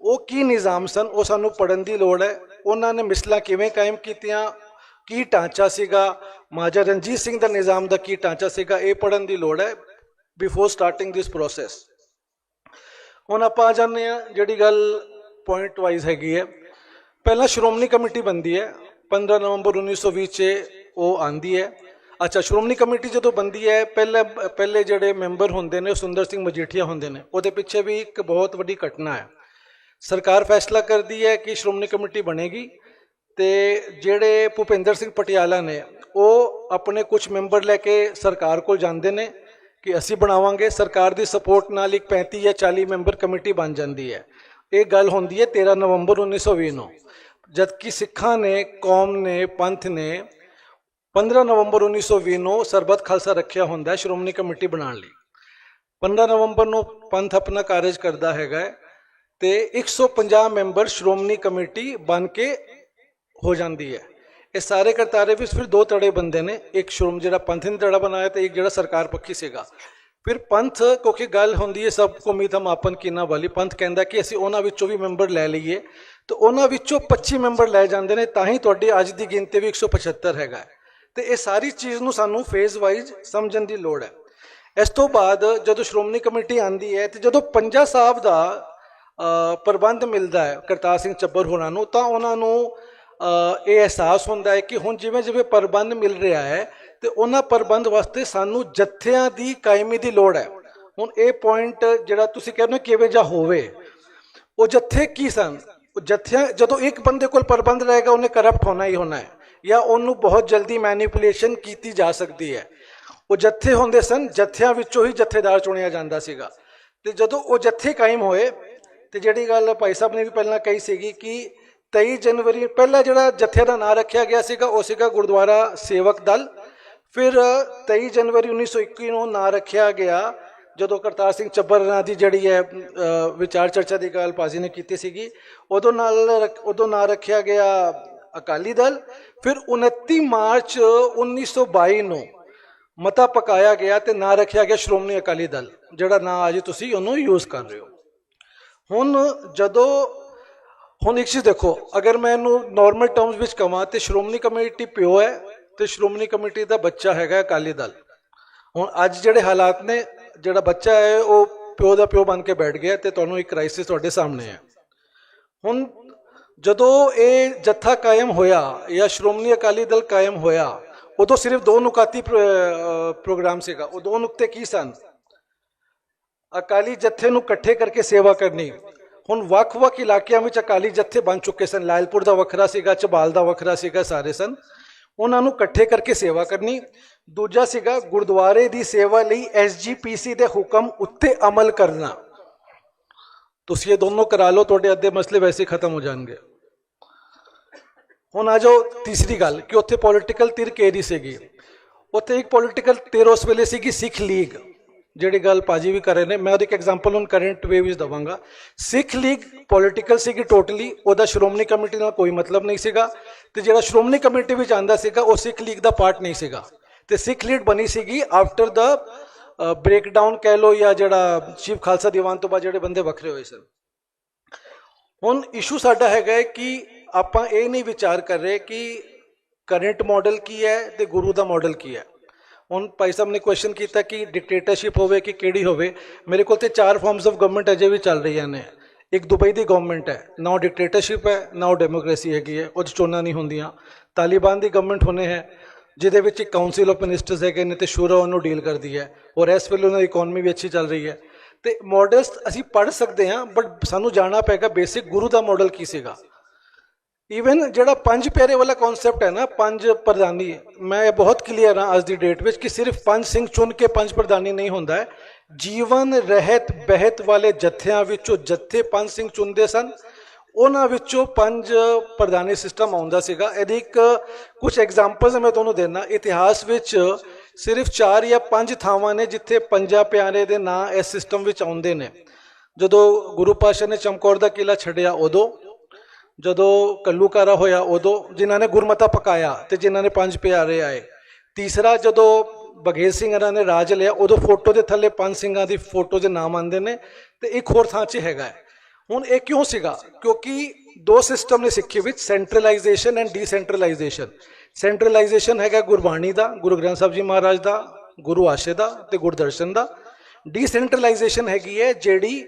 ਉਹ ਕੀ ਨਿਜ਼ਾਮ ਸਨ? ਉਹ ਸਾਨੂੰ ਪੜਨ ਦੀ ਲੋੜ ਹੈ। ਉਹਨਾਂ ਨੇ ਮਿਸਲਾਂ ਕਿਵੇਂ ਕਾਇਮ ਕੀਤੀਆਂ? ਕੀ ਢਾਂਚਾ ਸੀਗਾ? ਮਾਜਾ ਰਣਜੀਤ ਸਿੰਘ ਦਾ ਨਿਜ਼ਾਮ ਦਾ ਕੀ ਢਾਂਚਾ ਸੀਗਾ? ਇਹ ਪੜਨ ਦੀ ਲੋੜ ਹੈ। ਬਿਫੋਰ ਸਟਾਰਟਿੰਗ ਦਿਸ ਪ੍ਰੋਸੈਸ ਹੁਣ ਆਪਾਂ ਆ ਜਾਂਦੇ ਆ ਜਿਹੜੀ ਗੱਲ ਪੁਆਇੰਟ ਵਾਈਜ਼ ਹੈਗੀ ਹੈ। ਪਹਿਲਾਂ ਸ਼੍ਰੋਮਣੀ ਕਮੇਟੀ ਬੰਦੀ ਹੈ। 15 ਨਵੰਬਰ 1920 ਚ ਉਹ ਆਂਦੀ ਹੈ। ਅੱਛਾ, ਸ਼੍ਰੋਮਣੀ ਕਮੇਟੀ ਜਦੋਂ ਬੰਦੀ ਹੈ, ਪਹਿਲੇ ਪਹਿਲੇ ਜਿਹੜੇ ਮੈਂਬਰ ਹੁੰਦੇ ਨੇ, ਉਹ ਸੁੰਦਰ ਸਿੰਘ ਮਜੀਠੀਆ ਹੁੰਦੇ ਨੇ। ਉਹਦੇ ਪਿੱਛੇ ਵੀ ਇੱਕ ਬਹੁਤ ਵੱਡੀ ਘਟਨਾ ਹੈ। ਸਰਕਾਰ ਫੈਸਲਾ ਕਰਦੀ ਹੈ ਕਿ ਸ਼੍ਰੋਮਣੀ ਕਮੇਟੀ ਬਣੇਗੀ ਤੇ ਜਿਹੜੇ ਭੁਪਿੰਦਰ ਸਿੰਘ ਪਟਿਆਲਾ ਨੇ, ਉਹ ਆਪਣੇ ਕੁਝ ਮੈਂਬਰ ਲੈ ਕੇ ਸਰਕਾਰ ਕੋਲ ਜਾਂਦੇ ਨੇ। ਕਿ ਅਸੀਂ ਬਣਾਵਾਂਗੇ, ਸਰਕਾਰ ਦੀ ਸਪੋਰਟ ਨਾਲ ਇੱਕ 35 ਜਾਂ 40 ਮੈਂਬਰ ਕਮੇਟੀ ਬਣ ਜਾਂਦੀ ਹੈ। ਇਹ ਗੱਲ ਹੁੰਦੀ ਹੈ 13 ਨਵੰਬਰ 1920 ਨੂੰ। ਜਦਕਿ ਸਿੱਖਾਂ ਨੇ, ਕੌਮ ਨੇ, ਪੰਥ ਨੇ 15 ਨਵੰਬਰ 1920 ਨੂੰ ਸਰਬੱਤ ਖਾਲਸਾ ਰੱਖਿਆ ਹੁੰਦਾ ਹੈ ਸ਼੍ਰੋਮਣੀ ਕਮੇਟੀ ਬਣਾਉਣ ਲਈ। 15 ਨਵੰਬਰ ਨੂੰ ਪੰਥ ਆਪਣਾ ਕਾਰਜ ਕਰਦਾ ਹੈਗਾ ਹੈ ਤੇ 150 ਮੈਂਬਰ ਸ਼੍ਰੋਮਣੀ ਕਮੇਟੀ ਬਣ ਕੇ ਹੋ ਜਾਂਦੀ ਹੈ। ਇਹ ਸਾਰੇ ਕਰਤਾਰੇ ਵਿੱਚ ਫਿਰ ਦੋ ਤੜੇ ਬੰਦੇ ਨੇ। ਇੱਕ ਸ਼੍ਰੋਮ ਜਿਹੜਾ ਪੰਥ ਨੇ ਤੜਾ ਬਣਾਇਆ ਤੇ ਇੱਕ ਜਿਹੜਾ ਸਰਕਾਰ ਪੱਖੀ ਸੀਗਾ। ਫਿਰ ਪੰਥ, ਕਿਉਂਕਿ ਗੱਲ ਹੁੰਦੀ ਹੈ ਸਭ ਕੋ ਮੀਤ ਕੀਨਾ ਵਾਲੀ। ਪੰਥ ਕਹਿੰਦਾ ਕਿ ਅਸੀਂ ਉਹਨਾਂ ਵਿੱਚੋਂ ਵੀ ਮੈਂਬਰ ਲੈ ਲਈਏ। ਤੇ ਉਹਨਾਂ ਵਿੱਚੋਂ 25 ਮੈਂਬਰ ਲੈ ਜਾਂਦੇ ਨੇ, ਤਾਂ ਹੀ ਤੁਹਾਡੀ ਅੱਜ ਦੀ ਗਿਣਤੀ ਵੀ 175 ਹੈਗਾ ਹੈ। ਤੇ ਇਹ ਸਾਰੀ ਚੀਜ਼ ਨੂੰ ਸਾਨੂੰ ਫੇਜ਼ ਵਾਈਜ਼ ਸਮਝਣ ਦੀ ਲੋੜ ਹੈ। ਇਸ ਤੋਂ ਬਾਅਦ ਜਦੋਂ ਸ਼੍ਰੋਮਣੀ ਕਮੇਟੀ ਆਂਦੀ ਹੈ ਤੇ ਜਦੋਂ ਪੰਜਾ ਸਾਹਿਬ ਦਾ ਪ੍ਰਬੰਧ ਮਿਲਦਾ ਹੈ ਕਰਤਾਰ ਸਿੰਘ ਚੱਬਰ ਹੋਰਾਂ ਨੂੰ, ਤਾਂ ਉਹਨਾਂ ਨੂੰ ਇਹ ਅਹਿਸਾਸ ਹੁੰਦਾ ਹੈ ਕਿ ਹੁਣ ਜਿਵੇਂ ਜਿਵੇਂ ਪ੍ਰਬੰਧ ਮਿਲ ਰਿਹਾ ਹੈ ਤੇ ਉਹਨਾਂ ਪ੍ਰਬੰਧ ਵਾਸਤੇ ਸਾਨੂੰ ਜੱਥਿਆਂ ਦੀ ਕਾਇਮੀ ਦੀ ਲੋੜ ਹੈ। ਹੁਣ ਇਹ ਪੁਆਇੰਟ ਜਿਹੜਾ ਤੁਸੀਂ ਕਹਿੰਦੇ ਹੋ ਕਿਵੇਂ ਜਾ ਹੋਵੇ, ਉਹ ਜੱਥੇ ਕੀ ਸਨ? ਉਹ ਜੱਥਿਆਂ, ਜਦੋਂ ਇੱਕ ਬੰਦੇ ਕੋਲ ਪ੍ਰਬੰਧ ਰਹੇਗਾ, ਉਹਨੇ ਕਰਪਟ ਹੋਣਾ ਹੀ ਹੋਣਾ ਹੈ ਜਾਂ ਉਹਨੂੰ ਬਹੁਤ ਜਲਦੀ ਮੈਨੀਪੂਲੇਸ਼ਨ ਕੀਤੀ ਜਾ ਸਕਦੀ ਹੈ। ਉਹ ਜੱਥੇ ਹੁੰਦੇ ਸਨ, ਜੱਥਿਆਂ ਵਿੱਚੋਂ ਹੀ ਜੱਥੇਦਾਰ ਚੁਣਿਆ ਜਾਂਦਾ ਸੀਗਾ। ਤੇ ਜਦੋਂ ਉਹ ਜੱਥੇ ਕਾਇਮ ਹੋਏ, ਤੇ ਜਿਹੜੀ ਗੱਲ ਭਾਈ ਸਾਹਿਬ ਨੇ ਵੀ ਪਹਿਲਾਂ ਕਹੀ ਸੀਗੀ ਕਿ 23 ਜਨਵਰੀ, ਪਹਿਲਾ ਜਿਹੜਾ ਜਥੇ ਦਾ ਨਾਂ ਰੱਖਿਆ ਗਿਆ ਸੀਗਾ, ਉਹ ਸੀਗਾ ਗੁਰਦੁਆਰਾ ਸੇਵਕ ਦਲ। ਫਿਰ 23 ਜਨਵਰੀ 1921 ਨੂੰ ਨਾਂ ਰੱਖਿਆ ਗਿਆ, ਜਦੋਂ ਕਰਤਾਰ ਸਿੰਘ ਚੱਬਰ ਨਾਂ ਦੀ ਜਿਹੜੀ ਹੈ ਵਿਚਾਰ ਚਰਚਾ ਦੀ ਗੱਲ ਪਾਜੀ ਨੇ ਕੀਤੀ ਸੀਗੀ, ਉਦੋਂ ਨਾਲ ਰੱਖ- ਉਦੋਂ ਨਾਂ ਰੱਖਿਆ ਗਿਆ ਅਕਾਲੀ ਦਲ। ਫਿਰ 29 ਮਾਰਚ 1922 ਨੂੰ ਮਤਾ ਪਕਾਇਆ ਗਿਆ ਤੇ ਨਾਂ ਰੱਖਿਆ ਗਿਆ ਸ਼੍ਰੋਮਣੀ ਅਕਾਲੀ ਦਲ, ਜਿਹੜਾ ਨਾਂ ਅੱਜ ਤੁਸੀਂ ਉਹਨੂੰ ਯੂਜ਼ ਕਰ ਰਹੇ ਹੋ। ਹੁਣ ਜਦੋਂ ਹੁਣ ਇੱਕ ਚੀਜ਼ ਦੇਖੋ, ਅਗਰ ਮੈਂ ਇਹਨੂੰ ਨਾਰਮਲ ਟਰਮਸ ਵਿੱਚ ਕਹਾਂ ਤੇ ਸ਼੍ਰੋਮਣੀ ਕਮੇਟੀ ਪਿਓ ਹੈ ਤੇ ਸ਼੍ਰੋਮਣੀ ਕਮੇਟੀ ਦਾ ਬੱਚਾ ਹੈਗਾ ਅਕਾਲੀ ਦਲ। ਹੁਣ ਅੱਜ ਜਿਹੜੇ ਹਾਲਾਤ ਨੇ, ਜਿਹੜਾ ਬੱਚਾ ਹੈ, ਉਹ ਪਿਓ ਦਾ ਪਿਓ ਬਣ ਕੇ ਬੈਠ ਗਿਆ ਤੇ ਤੁਹਾਨੂੰ ਇੱਕ ਕ੍ਰਾਈਸਿਸ ਤੁਹਾਡੇ ਸਾਹਮਣੇ ਹੈ। ਹੁਣ ਜਦੋਂ ਇਹ ਜੱਥਾ ਕਾਇਮ ਹੋਇਆ ਜਾਂ ਸ਼੍ਰੋਮਣੀ ਅਕਾਲੀ ਦਲ ਕਾਇਮ ਹੋਇਆ, ਉਦੋਂ ਸਿਰਫ ਦੋ ਨੁਕਾਤੀ ਪ੍ਰੋਗਰਾਮ ਸੀਗਾ। ਉਹ ਦੋ ਨੁਕਤੇ ਕੀ ਸਨ? ਅਕਾਲੀ ਜੱਥੇ ਨੂੰ ਇਕੱਠੇ ਕਰਕੇ ਸੇਵਾ ਕਰਨੀ ਹੁਣ ਵੱਖ-ਵੱਖ ਇਲਾਕਿਆਂ ਵਿੱਚ ਅਕਾਲੀ ਜੱਥੇ ਬਣ ਚੁੱਕੇ ਸਨ। ਲਾਇਲਪੁਰ ਦਾ ਵੱਖਰਾ ਸੀਗਾ, ਚਬਾਲ ਦਾ ਵੱਖਰਾ ਸੀਗਾ ਸਾਰੇ ਸਨ। ਉਹਨਾਂ ਨੂੰ ਇਕੱਠੇ ਕਰਕੇ ਸੇਵਾ ਕਰਨੀ। ਦੂਜਾ ਸੀਗਾ, ਗੁਰਦੁਆਰੇ ਦੀ ਸੇਵਾ ਲਈ ਐਸਜੀਪੀਸੀ ਦੇ ਹੁਕਮ ਉੱਤੇ ਅਮਲ ਕਰਨਾ। ਤੁਸੀਂ ਇਹ ਦੋਨੋਂ ਕਰਾ ਲਓ, ਤੁਹਾਡੇ ਅੱਧੇ ਮਸਲੇ ਵੈਸੇ ਖਤਮ ਹੋ ਜਾਣਗੇ। ਹੁਣ ਆ ਜਾਓ ਤੀਸਰੀ ਗੱਲ, ਕਿ ਉੱਥੇ ਪੋਲਿਟੀਕਲ ਧਿਰ ਕਿਹੜੀ ਸੀਗੀ? ਉੱਥੇ ਇੱਕ ਪੋਲਿਟੀਕਲ ਧਿਰ ਉਸ ਵੇਲੇ ਸੀਗੀ ਸਿੱਖ ਲੀਗ। ਜਿਹੜੀ ਗੱਲ ਪਾਜੀ ਵੀ ਕਰ ਰਹੇ ਨੇ, ਮੈਂ ਉਹਦੀ ਇੱਕ ਐਗਜ਼ਾਮਪਲ ਹੁਣ ਕਰੰਟ ਵੇ ਵਿੱਚ ਦਵਾਂਗਾ। ਸਿੱਖ ਲੀਗ ਪੋਲਿਟੀਕਲ ਸੀਗੀ ਟੋਟਲੀ ਉਹਦਾ ਸ਼੍ਰੋਮਣੀ ਕਮੇਟੀ ਨਾਲ ਕੋਈ ਮਤਲਬ ਨਹੀਂ ਸੀਗਾ ਤੇ ਜਿਹੜਾ ਸ਼੍ਰੋਮਣੀ ਕਮੇਟੀ ਵਿੱਚ ਆਂਦਾ ਸੀਗਾ, ਉਹ ਸਿੱਖ ਲੀਗ ਦਾ ਪਾਰਟ ਨਹੀਂ ਸੀਗਾ। ਤੇ ਸਿੱਖ ਲੀਗ ਬਣੀ ਸੀਗੀ ਆਫਟਰ ਦਾ ਬ੍ਰੇਕਡਾਊਨ ਕਹਿ ਲੋ ਜਾਂ ਜਿਹੜਾ ਚੀਫ ਖਾਲਸਾ ਦੀਵਾਨ ਤੋਂ ਬਾਅਦ ਜਿਹੜੇ ਬੰਦੇ ਵੱਖਰੇ ਹੋਏ ਸਨ। ਹੁਣ ਇਸ਼ੂ ਸਾਡਾ ਹੈਗਾ ਹੈ ਕਿ ਆਪਾਂ ਇਹ ਨਹੀਂ ਵਿਚਾਰ ਕਰ ਰਹੇ ਕਿ ਕਰੰਟ ਮਾਡਲ ਕੀ ਹੈ ਤੇ ਗੁਰੂ ਦਾ ਮਾਡਲ ਕੀ ਹੈ। ਹੁਣ ਭਾਈ ਸਾਹਿਬ ਨੇ ਕੁਐਸਚਨ ਕੀਤਾ ਕਿ ਡਿਕਟੇਟਰਸ਼ਿਪ ਹੋਵੇ ਕਿ ਕਿਹੜੀ ਹੋਵੇ, ਮੇਰੇ ਕੋਲ ਤੇ ਚਾਰ ਫਾਰਮਸ ਆਫ ਗਵਰਨਮੈਂਟ ਅਜੇ ਵੀ ਚੱਲ ਰਹੀਆਂ ਨੇ। ਇੱਕ ਦੁਬਈ ਦੀ ਗਵਰਨਮੈਂਟ ਹੈ, ਨਾ ਉਹ ਡਿਕਟੇਟਰਸ਼ਿਪ ਹੈ, ਨਾ ਉਹ ਡੈਮੋਕ੍ਰੇਸੀ ਹੈਗੀ ਹੈ, ਉਹ 'ਚ ਚੋਣਾਂ ਨਹੀਂ ਹੁੰਦੀਆਂ। ਤਾਲਿਬਾਨ ਦੀ ਗਵਰਨਮੈਂਟ ਹੋਣੇ ਹੈ, ਜਿਹਦੇ ਵਿੱਚ ਇੱਕ ਕਾਉਂਸਲ ਆਫ ਮਿਨਿਸਟਰਸ ਹੈਗੇ ਨੇ ਤੇ ਸ਼ੂਰਾ ਉਹਨੂੰ ਡੀਲ ਕਰਦੀ ਹੈ। ਔਰ ਇਸ ਵੇਲੇ ਉਹਨਾਂ ਦੀ ਇਕਨੋਮੀ ਵੀ ਅੱਛੀ ਚੱਲ ਰਹੀ ਹੈ। ਤੇ ਮਾਡਲਸ ਅਸੀਂ ਪੜ੍ਹ ਸਕਦੇ ਹਾਂ ਬਟ ਸਾਨੂੰ ਜਾਣਨਾ ਪਏਗਾ ਬੇਸਿਕ ਗੁਰੂ ਦਾ ਮਾਡਲ ਕੀ ਸੀਗਾ? ਈਵਨ ਜਿਹੜਾ ਪੰਜ ਪਿਆਰੇ ਵਾਲਾ ਕਨਸੈਪਟ ਹੈ ਨਾ, ਪੰਜ ਪ੍ਰਧਾਨੀ, ਮੈਂ ਇਹ ਬਹੁਤ ਕਲੀਅਰ ਹਾਂ ਅੱਜ ਦੀ ਡੇਟ ਵਿੱਚ ਕਿ ਸਿਰਫ ਪੰਜ ਸਿੰਘ ਚੁਣ ਕੇ ਪੰਜ ਪ੍ਰਧਾਨੀ ਨਹੀਂ ਹੁੰਦਾ ਹੈ। ਜੀਵਨ, ਰਹਿਤ, ਬਹਿਤ ਵਾਲੇ ਜੱਥਿਆਂ ਵਿੱਚੋਂ ਜੱਥੇ ਪੰਜ ਸਿੰਘ ਚੁਣਦੇ ਸਨ। ਉਹਨਾਂ ਵਿੱਚੋਂ ਪੰਜ ਪ੍ਰਧਾਨੀ ਸਿਸਟਮ ਆਉਂਦਾ ਸੀਗਾ। ਇਹਦੀ ਇੱਕ ਕੁਝ ਐਗਜ਼ਾਮਪਲਸ ਮੈਂ ਤੁਹਾਨੂੰ ਦੇਣਾ ਇਤਿਹਾਸ ਵਿੱਚ ਸਿਰਫ 4 ਜਾਂ 5 ਥਾਵਾਂ ਨੇ ਜਿੱਥੇ ਪੰਜਾ ਪਿਆਰੇ ਦੇ ਨਾਂ ਇਸ ਸਿਸਟਮ ਵਿੱਚ ਆਉਂਦੇ ਨੇ। ਜਦੋਂ ਗੁਰੂ ਪਾਸ਼ਾ ਨੇ ਚਮਕੌਰ ਦਾ ਕਿਲਾ ਛੱਡਿਆ ਉਦੋਂ ਜਦੋਂ ਕੱਲੂਕਾਰਾ ਹੋਇਆ, ਉਦੋਂ ਜਿਨ੍ਹਾਂ ਨੇ ਗੁਰਮਤਾ ਪਕਾਇਆ ਤੇ ਜਿਨ੍ਹਾਂ ਨੇ ਪੰਜ ਪਿਆਰੇ ਆਏ। ਤੀਸਰਾ ਜਦੋਂ ਬਘੇਲ ਸਿੰਘ ਇਹਨਾਂ ਨੇ ਰਾਜ ਲਿਆ, ਉਦੋਂ ਫੋਟੋ ਦੇ ਥੱਲੇ ਪੰਜ ਸਿੰਘਾਂ ਦੀ ਫੋਟੋ ਦੇ ਨਾਮ ਆਉਂਦੇ ਨੇ ਤੇ ਇੱਕ ਹੋਰ ਥਾਂ 'ਚ ਹੈਗਾ ਹੈ। ਹੁਣ ਇਹ ਕਿਉਂ ਸੀਗਾ? ਕਿਉਂਕਿ ਦੋ ਸਿਸਟਮ ਨੇ ਸਿੱਖੀ ਵਿੱਚ ਸੈਂਟਰਲਾਈਜੇਸ਼ਨ ਐਂਡ ਡੀਸੈਂਟਰਲਾਈਜੇਸ਼ਨ ਸੈਂਟਰਲਾਈਜੇਸ਼ਨ ਹੈਗਾ ਗੁਰਬਾਣੀ ਦਾ, ਗੁਰੂ ਗ੍ਰੰਥ ਸਾਹਿਬ ਜੀ ਮਹਾਰਾਜ ਦਾ, ਗੁਰੂ ਆਸ਼ੇ ਦਾ ਤੇ ਗੁਰਦਰਸ਼ਨ ਦਾ। ਡੀਸੈਂਟਰਲਾਈਜੇਸ਼ਨ ਹੈਗੀ ਹੈ ਜਿਹੜੀ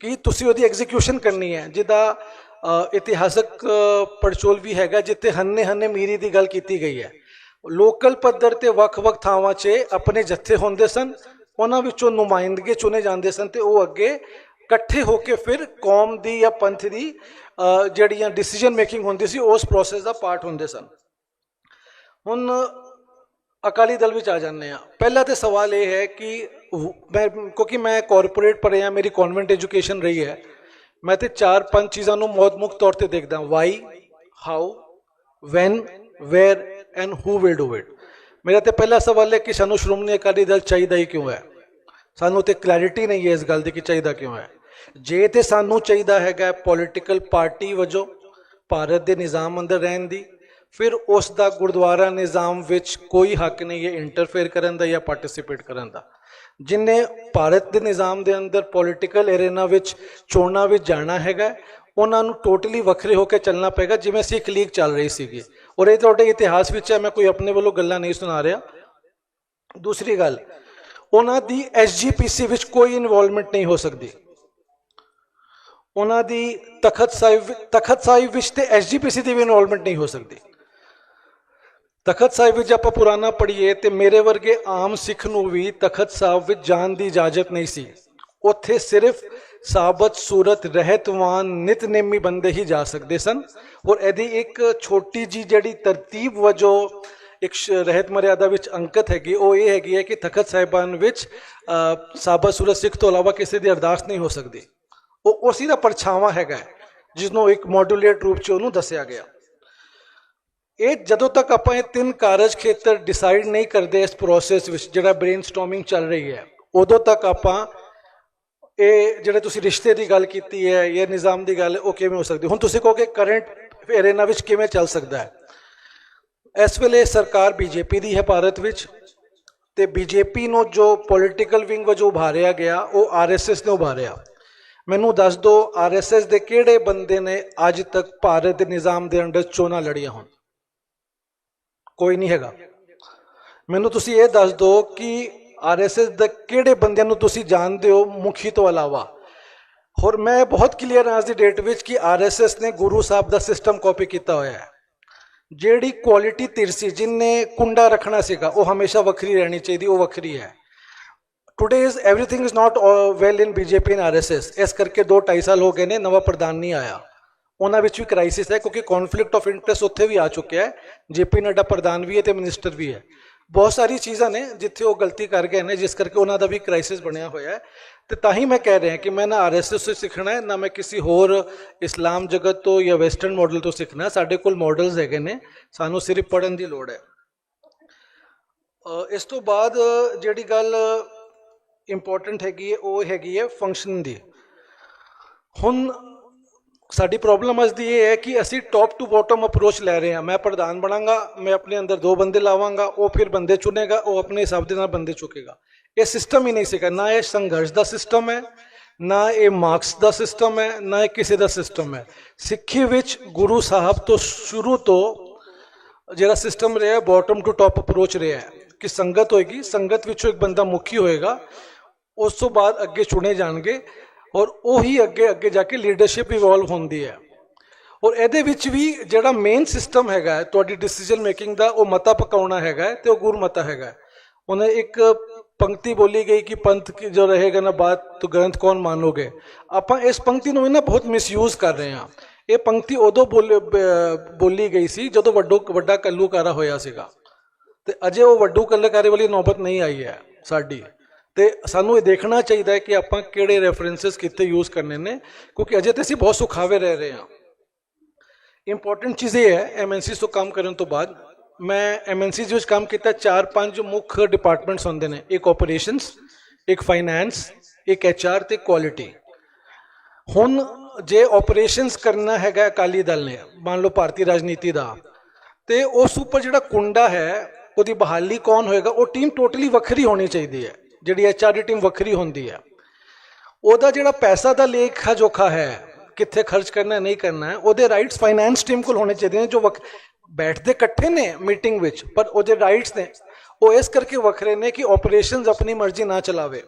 ਕਿ ਤੁਸੀਂ ਉਹਦੀ ਐਗਜ਼ੀਕਿਊਸ਼ਨ ਕਰਨੀ ਹੈ। ਜਿਹਦਾ ਇਤਿਹਾਸਕ ਪੜਚੋਲ ਵੀ ਹੈਗਾ, ਜਿੱਥੇ ਹੰਨੇ ਹੰਨੇ ਮੀਰੀ ਦੀ ਗੱਲ ਕੀਤੀ ਗਈ ਹੈ। ਲੋਕਲ ਪੱਧਰ ਤੇ ਵੱਖ-ਵੱਖ ਥਾਵਾਂ 'ਚ ਆਪਣੇ ਜੱਥੇ ਹੁੰਦੇ ਸਨ, ਉਹਨਾਂ ਵਿੱਚੋਂ ਨੁਮਾਇੰਦਗੇ ਚੁਣੇ ਜਾਂਦੇ ਸਨ ਤੇ ਉਹ ਅੱਗੇ ਇਕੱਠੇ ਹੋ ਕੇ ਫਿਰ ਕੌਮ ਦੀ ਜਾਂ ਪੰਥ ਦੀ ਜਿਹੜੀਆਂ ਡਿਸੀਜਨ ਮੇਕਿੰਗ ਹੁੰਦੀ ਸੀ, ਉਸ ਪ੍ਰੋਸੈਸ ਦਾ ਪਾਰਟ ਹੁੰਦੇ ਸਨ। ਹੁਣ ਅਕਾਲੀ ਦਲ ਵਿੱਚ ਆ ਜਾਂਦੇ ਆ ਪਹਿਲਾ ਤੇ ਸਵਾਲ ਇਹ ਹੈ ਕਿ ਮੈਂ, ਕਿਉਂਕਿ ਮੈਂ ਕਾਰਪੋਰੇਟ ਪੜ੍ਹਿਆ, ਮੇਰੀ ਕਨਵੈਂਟ ਐਜੂਕੇਸ਼ਨ ਰਹੀ ਹੈ ਮੈਂ ਤੇ ਚਾਰ ਪੰਜ ਚੀਜ਼ਾਂ ਨੂੰ ਬਹੁਤ ਮੁੱਖ ਤੌਰ ਤੇ ਦੇਖਦਾ why how when where and who will do it ਮੇਰਾ ਤੇ ਪਹਿਲਾ ਸਵਾਲ ਹੈ ਕਿ ਸਾਨੂੰ ਸ਼੍ਰੋਮਣੀ ਅਕਾਲੀ ਦਲ ਚਾਹੀਦਾ ਹੀ ਕਿਉਂ ਹੈ? ਸਾਨੂੰ ਤੇ ਕਲੈਰਿਟੀ ਨਹੀਂ ਹੈ ਇਸ ਗੱਲ ਦੀ ਕਿ ਚਾਹੀਦਾ ਕਿਉਂ ਹੈ। ਜੇ ਤੇ ਸਾਨੂੰ ਚਾਹੀਦਾ ਹੈਗਾ ਪੋਲਿਟੀਕਲ ਪਾਰਟੀ ਵਜੋਂ ਭਾਰਤ ਦੇ ਨਿਜ਼ਾਮ ਅੰਦਰ ਰਹਿਣ ਦੀ, ਫਿਰ ਉਸ ਦਾ ਗੁਰਦੁਆਰਾ ਨਿਜ਼ਾਮ ਵਿੱਚ ਕੋਈ ਹੱਕ ਨਹੀਂ ਹੈ ਇੰਟਰਫੇਅਰ ਕਰਨ ਦਾ ਜਾਂ ਪਾਰਟਿਸਿਪੇਟ ਕਰਨ ਦਾ। ਜਿਨੇ ਭਾਰਤ ਦੇ ਨਿਜ਼ਾਮ ਦੇ ਅੰਦਰ ਪੋਲਿਟੀਕਲ ਐਰੇਨਾ ਵਿੱਚ, ਚੋਣਾਂ ਵਿੱਚ ਜਾਣਾ ਹੈਗਾ, ਉਹਨਾਂ ਨੂੰ ਟੋਟਲੀ ਵੱਖਰੇ ਹੋ ਕੇ ਚੱਲਣਾ ਪਏਗਾ, ਜਿਵੇਂ ਸਿੱਖ ਲੀਗ ਚੱਲ ਰਹੀ ਸੀਗੀ। ਔਰ ਇਹ ਤੁਹਾਡੇ ਇਤਿਹਾਸ ਵਿੱਚ ਹੈ, ਮੈਂ ਕੋਈ ਆਪਣੇ ਵੱਲੋਂ ਗੱਲਾਂ ਨਹੀਂ ਸੁਣਾ ਰਿਹਾ। ਦੂਸਰੀ ਗੱਲ, ਉਹਨਾਂ ਦੀ ਐਸਜੀਪੀਸੀ ਵਿੱਚ ਕੋਈ ਇਨਵੋਲਵਮੈਂਟ ਨਹੀਂ ਹੋ ਸਕਦੀ। ਉਹਨਾਂ ਦੀ ਤਖਤ ਸਾਹਿਬ ਤਖਤ ਸਾਹਿਬ ਵਿੱਚ ਤੇ ਐਸਜੀਪੀਸੀ ਦੀ ਵੀ ਇਨਵੋਲਵਮੈਂਟ ਨਹੀਂ ਹੋ ਸਕਦੀ। ਤਖਤ ਸਾਹਿਬ ਵਿੱਚ ਆਪਾਂ ਪੁਰਾਣਾ ਪੜ੍ਹੀਏ ਤੇ ਮੇਰੇ ਵਰਗੇ ਆਮ ਸਿੱਖ ਨੂੰ ਵੀ ਤਖਤ ਸਾਹਿਬ ਵਿੱਚ ਜਾਣ ਦੀ ਇਜਾਜ਼ਤ ਨਹੀਂ ਸੀ। ਉੱਥੇ ਸਿਰਫ ਸਾਬਤ, ਸੂਰਤ, ਰਹਿਤਵਾਨ, ਨਿਤਨੇਮੀ ਬੰਦੇ ਹੀ ਜਾ ਸਕਦੇ ਸਨ। ਔਰ ਇਹਦੀ ਇੱਕ ਛੋਟੀ ਜੀ ਜਿਹੜੀ ਤਰਤੀਬ ਵਜੋਂ ਇੱਕ ਸ਼- ਰਹਿਤ ਮਰਿਆਦਾ ਵਿੱਚ ਅੰਕਤ ਹੈਗੀ, ਉਹ ਇਹ ਹੈਗੀ ਹੈ ਕਿ ਤਖਤ ਸਾਹਿਬਾਨ ਵਿੱਚ ਸਾਬਤ, ਸੂਰਤ, ਸਿੱਖ ਤੋਂ ਇਲਾਵਾ ਕਿਸੇ ਦੀ ਅਰਦਾਸ ਨਹੀਂ ਹੋ ਸਕਦੀ। ਉਹ ਉਸੇ ਦਾ ਪਰਛਾਵਾਂ ਹੈਗਾ ਜਿਸ ਨੂੰ ਇੱਕ ਮੋਡੂਲੇਟ ਰੂਪ 'ਚ ਉਹਨੂੰ ਦੱਸਿਆ ਗਿਆ। ਇਹ ਜਦੋਂ ਤੱਕ ਆਪਾਂ ਇਹ ਤਿੰਨ ਕਾਰਜ ਖੇਤਰ ਡਿਸਾਈਡ ਨਹੀਂ ਕਰਦੇ ਇਸ ਪ੍ਰੋਸੈਸ ਵਿੱਚ, ਜਿਹੜਾ ਬ੍ਰੇਨਸਟਾਰਮਿੰਗ ਚੱਲ ਰਹੀ ਹੈ, ਉਦੋਂ ਤੱਕ ਆਪਾਂ ਇਹ ਜਿਹੜੇ ਤੁਸੀਂ ਰਿਸ਼ਤੇ ਦੀ ਗੱਲ ਕੀਤੀ ਹੈ ਇਹ ਨਿਜ਼ਾਮ ਦੀ ਗੱਲ ਉਹ ਕਿਵੇਂ ਹੋ ਸਕਦੀ ਹੁਣ ਤੁਸੀਂ ਕਹੋਗੇ ਕਰੰਟ ਏਰੇਨਾ ਵਿੱਚ ਕਿਵੇਂ ਚੱਲ ਸਕਦਾ ਹੈ? ਇਸ ਵੇਲੇ ਸਰਕਾਰ ਬੀਜੇਪੀ ਦੀ ਹੈ ਭਾਰਤ ਵਿੱਚ ਤੇ ਬੀਜੇਪੀ ਨੂੰ ਜੋ ਪੋਲਿਟੀਕਲ ਵਿੰਗ ਵਜੋਂ ਉਭਾਰਿਆ ਗਿਆ, ਉਹ ਆਰਐਸਐਸ ਨੇ ਉਭਾਰਿਆ। ਮੈਨੂੰ ਦੱਸ ਦਿਓ ਆਰਐਸਐਸ ਦੇ ਕਿਹੜੇ ਬੰਦੇ ਨੇ ਅੱਜ ਤੱਕ ਭਾਰਤ ਦੇ ਨਿਜ਼ਾਮ ਦੇ ਅੰਡਰ ਚੋਣਾਂ ਲੜੀਆਂ ਹੋਣ? ਕੋਈ ਨਹੀਂ ਹੈਗਾ ਮੈਨੂੰ ਤੁਸੀਂ ਇਹ ਦੱਸ ਦਿਓ ਕਿ ਆਰਐਸਐਸ ਦੇ ਕਿਹੜੇ ਬੰਦਿਆਂ ਨੂੰ ਤੁਸੀਂ ਜਾਣਦੇ ਹੋ ਮੁਖੀ ਤੋਂ ਇਲਾਵਾ ਹੋਰ ਮੈਂ ਬਹੁਤ ਕਲੀਅਰ ਹਾਂ ਅੱਜ ਦੀ ਡੇਟ ਵਿੱਚ ਕਿ ਆਰਐਸਐਸ ਨੇ ਗੁਰੂ ਸਾਹਿਬ ਦਾ ਸਿਸਟਮ ਕਾਪੀ ਕੀਤਾ ਹੋਇਆ ਹੈ ਜਿਹੜੀ ਕੁਆਲਿਟੀ ਤਿਰਸੀ ਜਿਨਨੇ ਕੁੰਡਾ ਰੱਖਣਾ ਸੀਗਾ ਉਹ ਹਮੇਸ਼ਾ ਵੱਖਰੀ ਰਹਿਣੀ ਚਾਹੀਦੀ ਉਹ ਵੱਖਰੀ ਹੈ today is everything is not well in BJP and RSS ਇਸ ਕਰਕੇ 2 2.5 ਸਾਲ ਹੋ ਗਏ ਨੇ ਨਵਾਂ ਪ੍ਰਧਾਨ ਨਹੀਂ ਆਇਆ ਉਹਨਾਂ ਵਿੱਚ ਵੀ ਕ੍ਰਾਈਸਿਸ ਹੈ, ਕਿਉਂਕਿ ਕਨਫਲਿਕਟ ਆਫ ਇੰਟਰਸਟ ਉੱਥੇ ਵੀ ਆ ਚੁੱਕਿਆ ਹੈ। ਜੇਪੀ ਨੱਡਾ ਪ੍ਰਧਾਨ ਵੀ ਹੈ ਤੇ ਮਿਨਿਸਟਰ ਵੀ ਹੈ। ਬਹੁਤ ਸਾਰੀ ਚੀਜ਼ਾਂ ਨੇ ਜਿੱਥੇ ਉਹ ਗਲਤੀ ਕਰ ਗਏ ਨੇ, ਜਿਸ ਕਰਕੇ ਉਹਨਾਂ ਦਾ ਵੀ ਕ੍ਰਾਈਸਿਸ ਬਣਿਆ ਹੋਇਆ ਹੈ। ਤੇ ਤਾਂ ਹੀ ਮੈਂ ਕਹਿ ਰਿਹਾ ਕਿ ਮੈਂ ਨਾ ਆਰਐਸਐਸ ਤੋਂ ਸਿੱਖਣਾ ਹੈ, ਨਾ ਮੈਂ ਕਿਸੇ ਹੋਰ ਇਸਲਾਮ ਜਗਤ ਤੋਂ ਜਾਂ ਵੈਸਟਰਨ ਮਾਡਲ ਤੋਂ ਸਿੱਖਣਾ ਸਾਡੇ ਕੋਲ ਮਾਡਲਸ ਹੈਗੇ ਨੇ, ਸਾਨੂੰ ਸਿਰਫ ਪੜਨ ਦੀ ਲੋੜ ਹੈ। ਇਸ ਤੋਂ ਬਾਅਦ ਜਿਹੜੀ ਗੱਲ ਇੰਪੋਰਟੈਂਟ ਹੈਗੀ ਹੈ, ਉਹ ਹੈਗੀ ਹੈ ਫੰਕਸ਼ਨ ਦੀ। ਹੁਣ ਸਾਡੀ ਪ੍ਰੋਬਲਮ ਅੱਜ ਦੀ ਇਹ ਹੈ ਕਿ ਅਸੀਂ ਟੌਪ ਟੂ ਬਾਟਮ ਅਪਰੋਚ ਲੈ ਰਹੇ ਹਾਂ। ਮੈਂ ਪ੍ਰਧਾਨ ਬਣਾਂਗਾ, ਮੈਂ ਆਪਣੇ ਅੰਦਰ ਦੋ ਬੰਦੇ ਲਾਵਾਂਗਾ, ਉਹ ਫਿਰ ਬੰਦੇ ਚੁਣੇਗਾ, ਉਹ ਆਪਣੇ ਹਿਸਾਬ ਦੇ ਨਾਲ ਬੰਦੇ ਚੁੱਕੇਗਾ। ਇਹ ਸਿਸਟਮ ਹੀ ਨਹੀਂ ਸੀਗਾ। ਨਾ ਇਹ ਸੰਘਰਸ਼ ਦਾ ਸਿਸਟਮ ਹੈ, ਨਾ ਇਹ ਮਾਰਕਸ ਦਾ ਸਿਸਟਮ ਹੈ, ਨਾ ਇਹ ਕਿਸੇ ਦਾ ਸਿਸਟਮ ਹੈ। ਸਿੱਖੀ ਵਿੱਚ ਗੁਰੂ ਸਾਹਿਬ ਤੋਂ ਸ਼ੁਰੂ ਤੋਂ ਜਿਹੜਾ ਸਿਸਟਮ ਰਿਹਾ ਬਾਟਮ ਟੂ ਟਾਪ ਅਪਰੋਚ ਰਿਹਾ ਕਿ ਸੰਗਤ ਹੋਏਗੀ, ਸੰਗਤ ਵਿੱਚੋਂ ਇੱਕ ਬੰਦਾ ਮੁਖੀ ਹੋਏਗਾ, ਉਸ ਤੋਂ ਬਾਅਦ ਅੱਗੇ ਚੁਣੇ ਜਾਣਗੇ। ਔਰ ਉਹੀ ਅੱਗੇ ਅੱਗੇ ਜਾ ਕੇ ਲੀਡਰਸ਼ਿਪ ਇਵੋਲਵ ਹੁੰਦੀ ਹੈ। ਔਰ ਇਹਦੇ ਵਿੱਚ ਵੀ ਜਿਹੜਾ ਮੇਨ ਸਿਸਟਮ ਹੈਗਾ ਤੁਹਾਡੀ ਡਿਸੀਜਨ ਮੇਕਿੰਗ ਦਾ ਉਹ ਮਤਾ ਪਕਾਉਣਾ ਹੈਗਾ ਹੈ ਤੇ ਉਹ ਗੁਰਮਤਾ ਹੈਗਾ ਉਹਨੇ ਇੱਕ ਪੰਕਤੀ ਬੋਲੀ ਗਈ ਕਿ ਪੰਥ ਕੀ ਜੋ ਰਹੇਗਾ ਨਾ ਬਾਤ ਤੋ ਗ੍ਰੰਥ ਕੌਣ ਮਾਨੋਗੇ? ਆਪਾਂ ਇਸ ਪੰਕਤੀ ਨੂੰ ਵੀ ਨਾ ਬਹੁਤ ਮਿਸਯੂਜ਼ ਕਰ ਰਹੇ ਹਾਂ। ਇਹ ਪੰਕਤੀ ਉਦੋਂ ਬੋਲ- ਬ- ਬੋਲੀ ਗਈ ਸੀ ਜਦੋਂ ਵੱਡੋ, ਵੱਡਾ ਕੱਲੂਕਾਰਾ ਹੋਇਆ ਸੀਗਾ। ਤੇ ਅਜੇ ਉਹ ਵੱਡੂ ਕਲਾਕਾਰੀ ਵਾਲੀ ਨੌਬਤ ਨਹੀਂ ਆਈ ਹੈ ਸਾਡੀ। ਤੇ ਸਾਨੂੰ ਇਹ ਦੇਖਣਾ ਚਾਹੀਦਾ ਹੈ ਕਿ ਆਪਾਂ ਕਿਹੜੇ ਰੈਫਰੈਂਸਸ ਕਿੱਥੇ ਯੂਜ਼ ਕਰਨੇ ਨੇ, ਕਿਉਂਕਿ ਅਜੇ ਤੇ ਅਸੀਂ ਬਹੁਤ ਸੁਖਾਵੇ ਰਹਿ ਰਹੇ ਹਾਂ। ਇੰਪੋਰਟੈਂਟ ਚੀਜ਼ ਇਹ ਹੈ ਐਮਐਨਸੀ ਤੋਂ ਕੰਮ ਕਰਨ ਤੋਂ ਬਾਅਦ, ਮੈਂ ਐਮਐਨਸੀ ਵਿੱਚ ਕੰਮ ਕੀਤਾ, ਚਾਰ ਪੰਜ ਮੁੱਖ ਡਿਪਾਰਟਮੈਂਟਸ ਹੁੰਦੇ ਨੇ, ਇੱਕ ਆਪਰੇਸ਼ਨਸ ਇੱਕ ਫਾਈਨੈਂਸ ਇੱਕ ਐਚਆਰ ਤੇ ਕੁਆਲਿਟੀ ਹੁਣ ਜੇ ਆਪਰੇਸ਼ਨਸ ਕਰਨਾ ਹੈਗਾ ਅਕਾਲੀ ਦਲ ਨੇ, ਮੰਨ ਲਓ ਭਾਰਤੀ ਰਾਜਨੀਤੀ ਦਾ, ਤੇ ਉਸ ਉੱਪਰ ਜਿਹੜਾ ਕੁੰਡਾ ਹੈ, ਉਹਦੀ ਬਹਾਲੀ ਕੌਣ ਹੋਏਗਾ, ਉਹ ਟੀਮ ਟੋਟਲੀ ਵੱਖਰੀ ਹੋਣੀ ਚਾਹੀਦੀ ਹੈ। ਜਿਹੜੀ ਐਚਆਰ ਦੀ ਟੀਮ ਵੱਖਰੀ ਹੁੰਦੀ ਹੈ। ਉਹਦਾ ਜਿਹੜਾ ਪੈਸਾ ਦਾ ਲੇਖਾ ਜੋਖਾ ਹੈ, ਕਿੱਥੇ ਖਰਚ ਕਰਨਾ ਨਹੀਂ ਕਰਨਾ ਉਹਦੇ ਰਾਈਟਸ ਫਾਈਨੈਂਸ ਟੀਮ ਕੋਲ ਹੋਣੇ ਚਾਹੀਦੇ ਨੇ, ਜੋ ਵੱਖ- ਬੈਠਦੇ ਇਕੱਠੇ ਨੇ ਮੀਟਿੰਗ ਵਿੱਚ, ਪਰ ਉਹਦੇ ਰਾਈਟਸ ਨੇ, ਉਹ ਇਸ ਕਰਕੇ ਵੱਖਰੇ ਨੇ ਕਿ ਆਪਰੇਸ਼ਨਸ ਆਪਣੀ ਮਰਜ਼ੀ ਨਾ ਚਲਾਵੇ।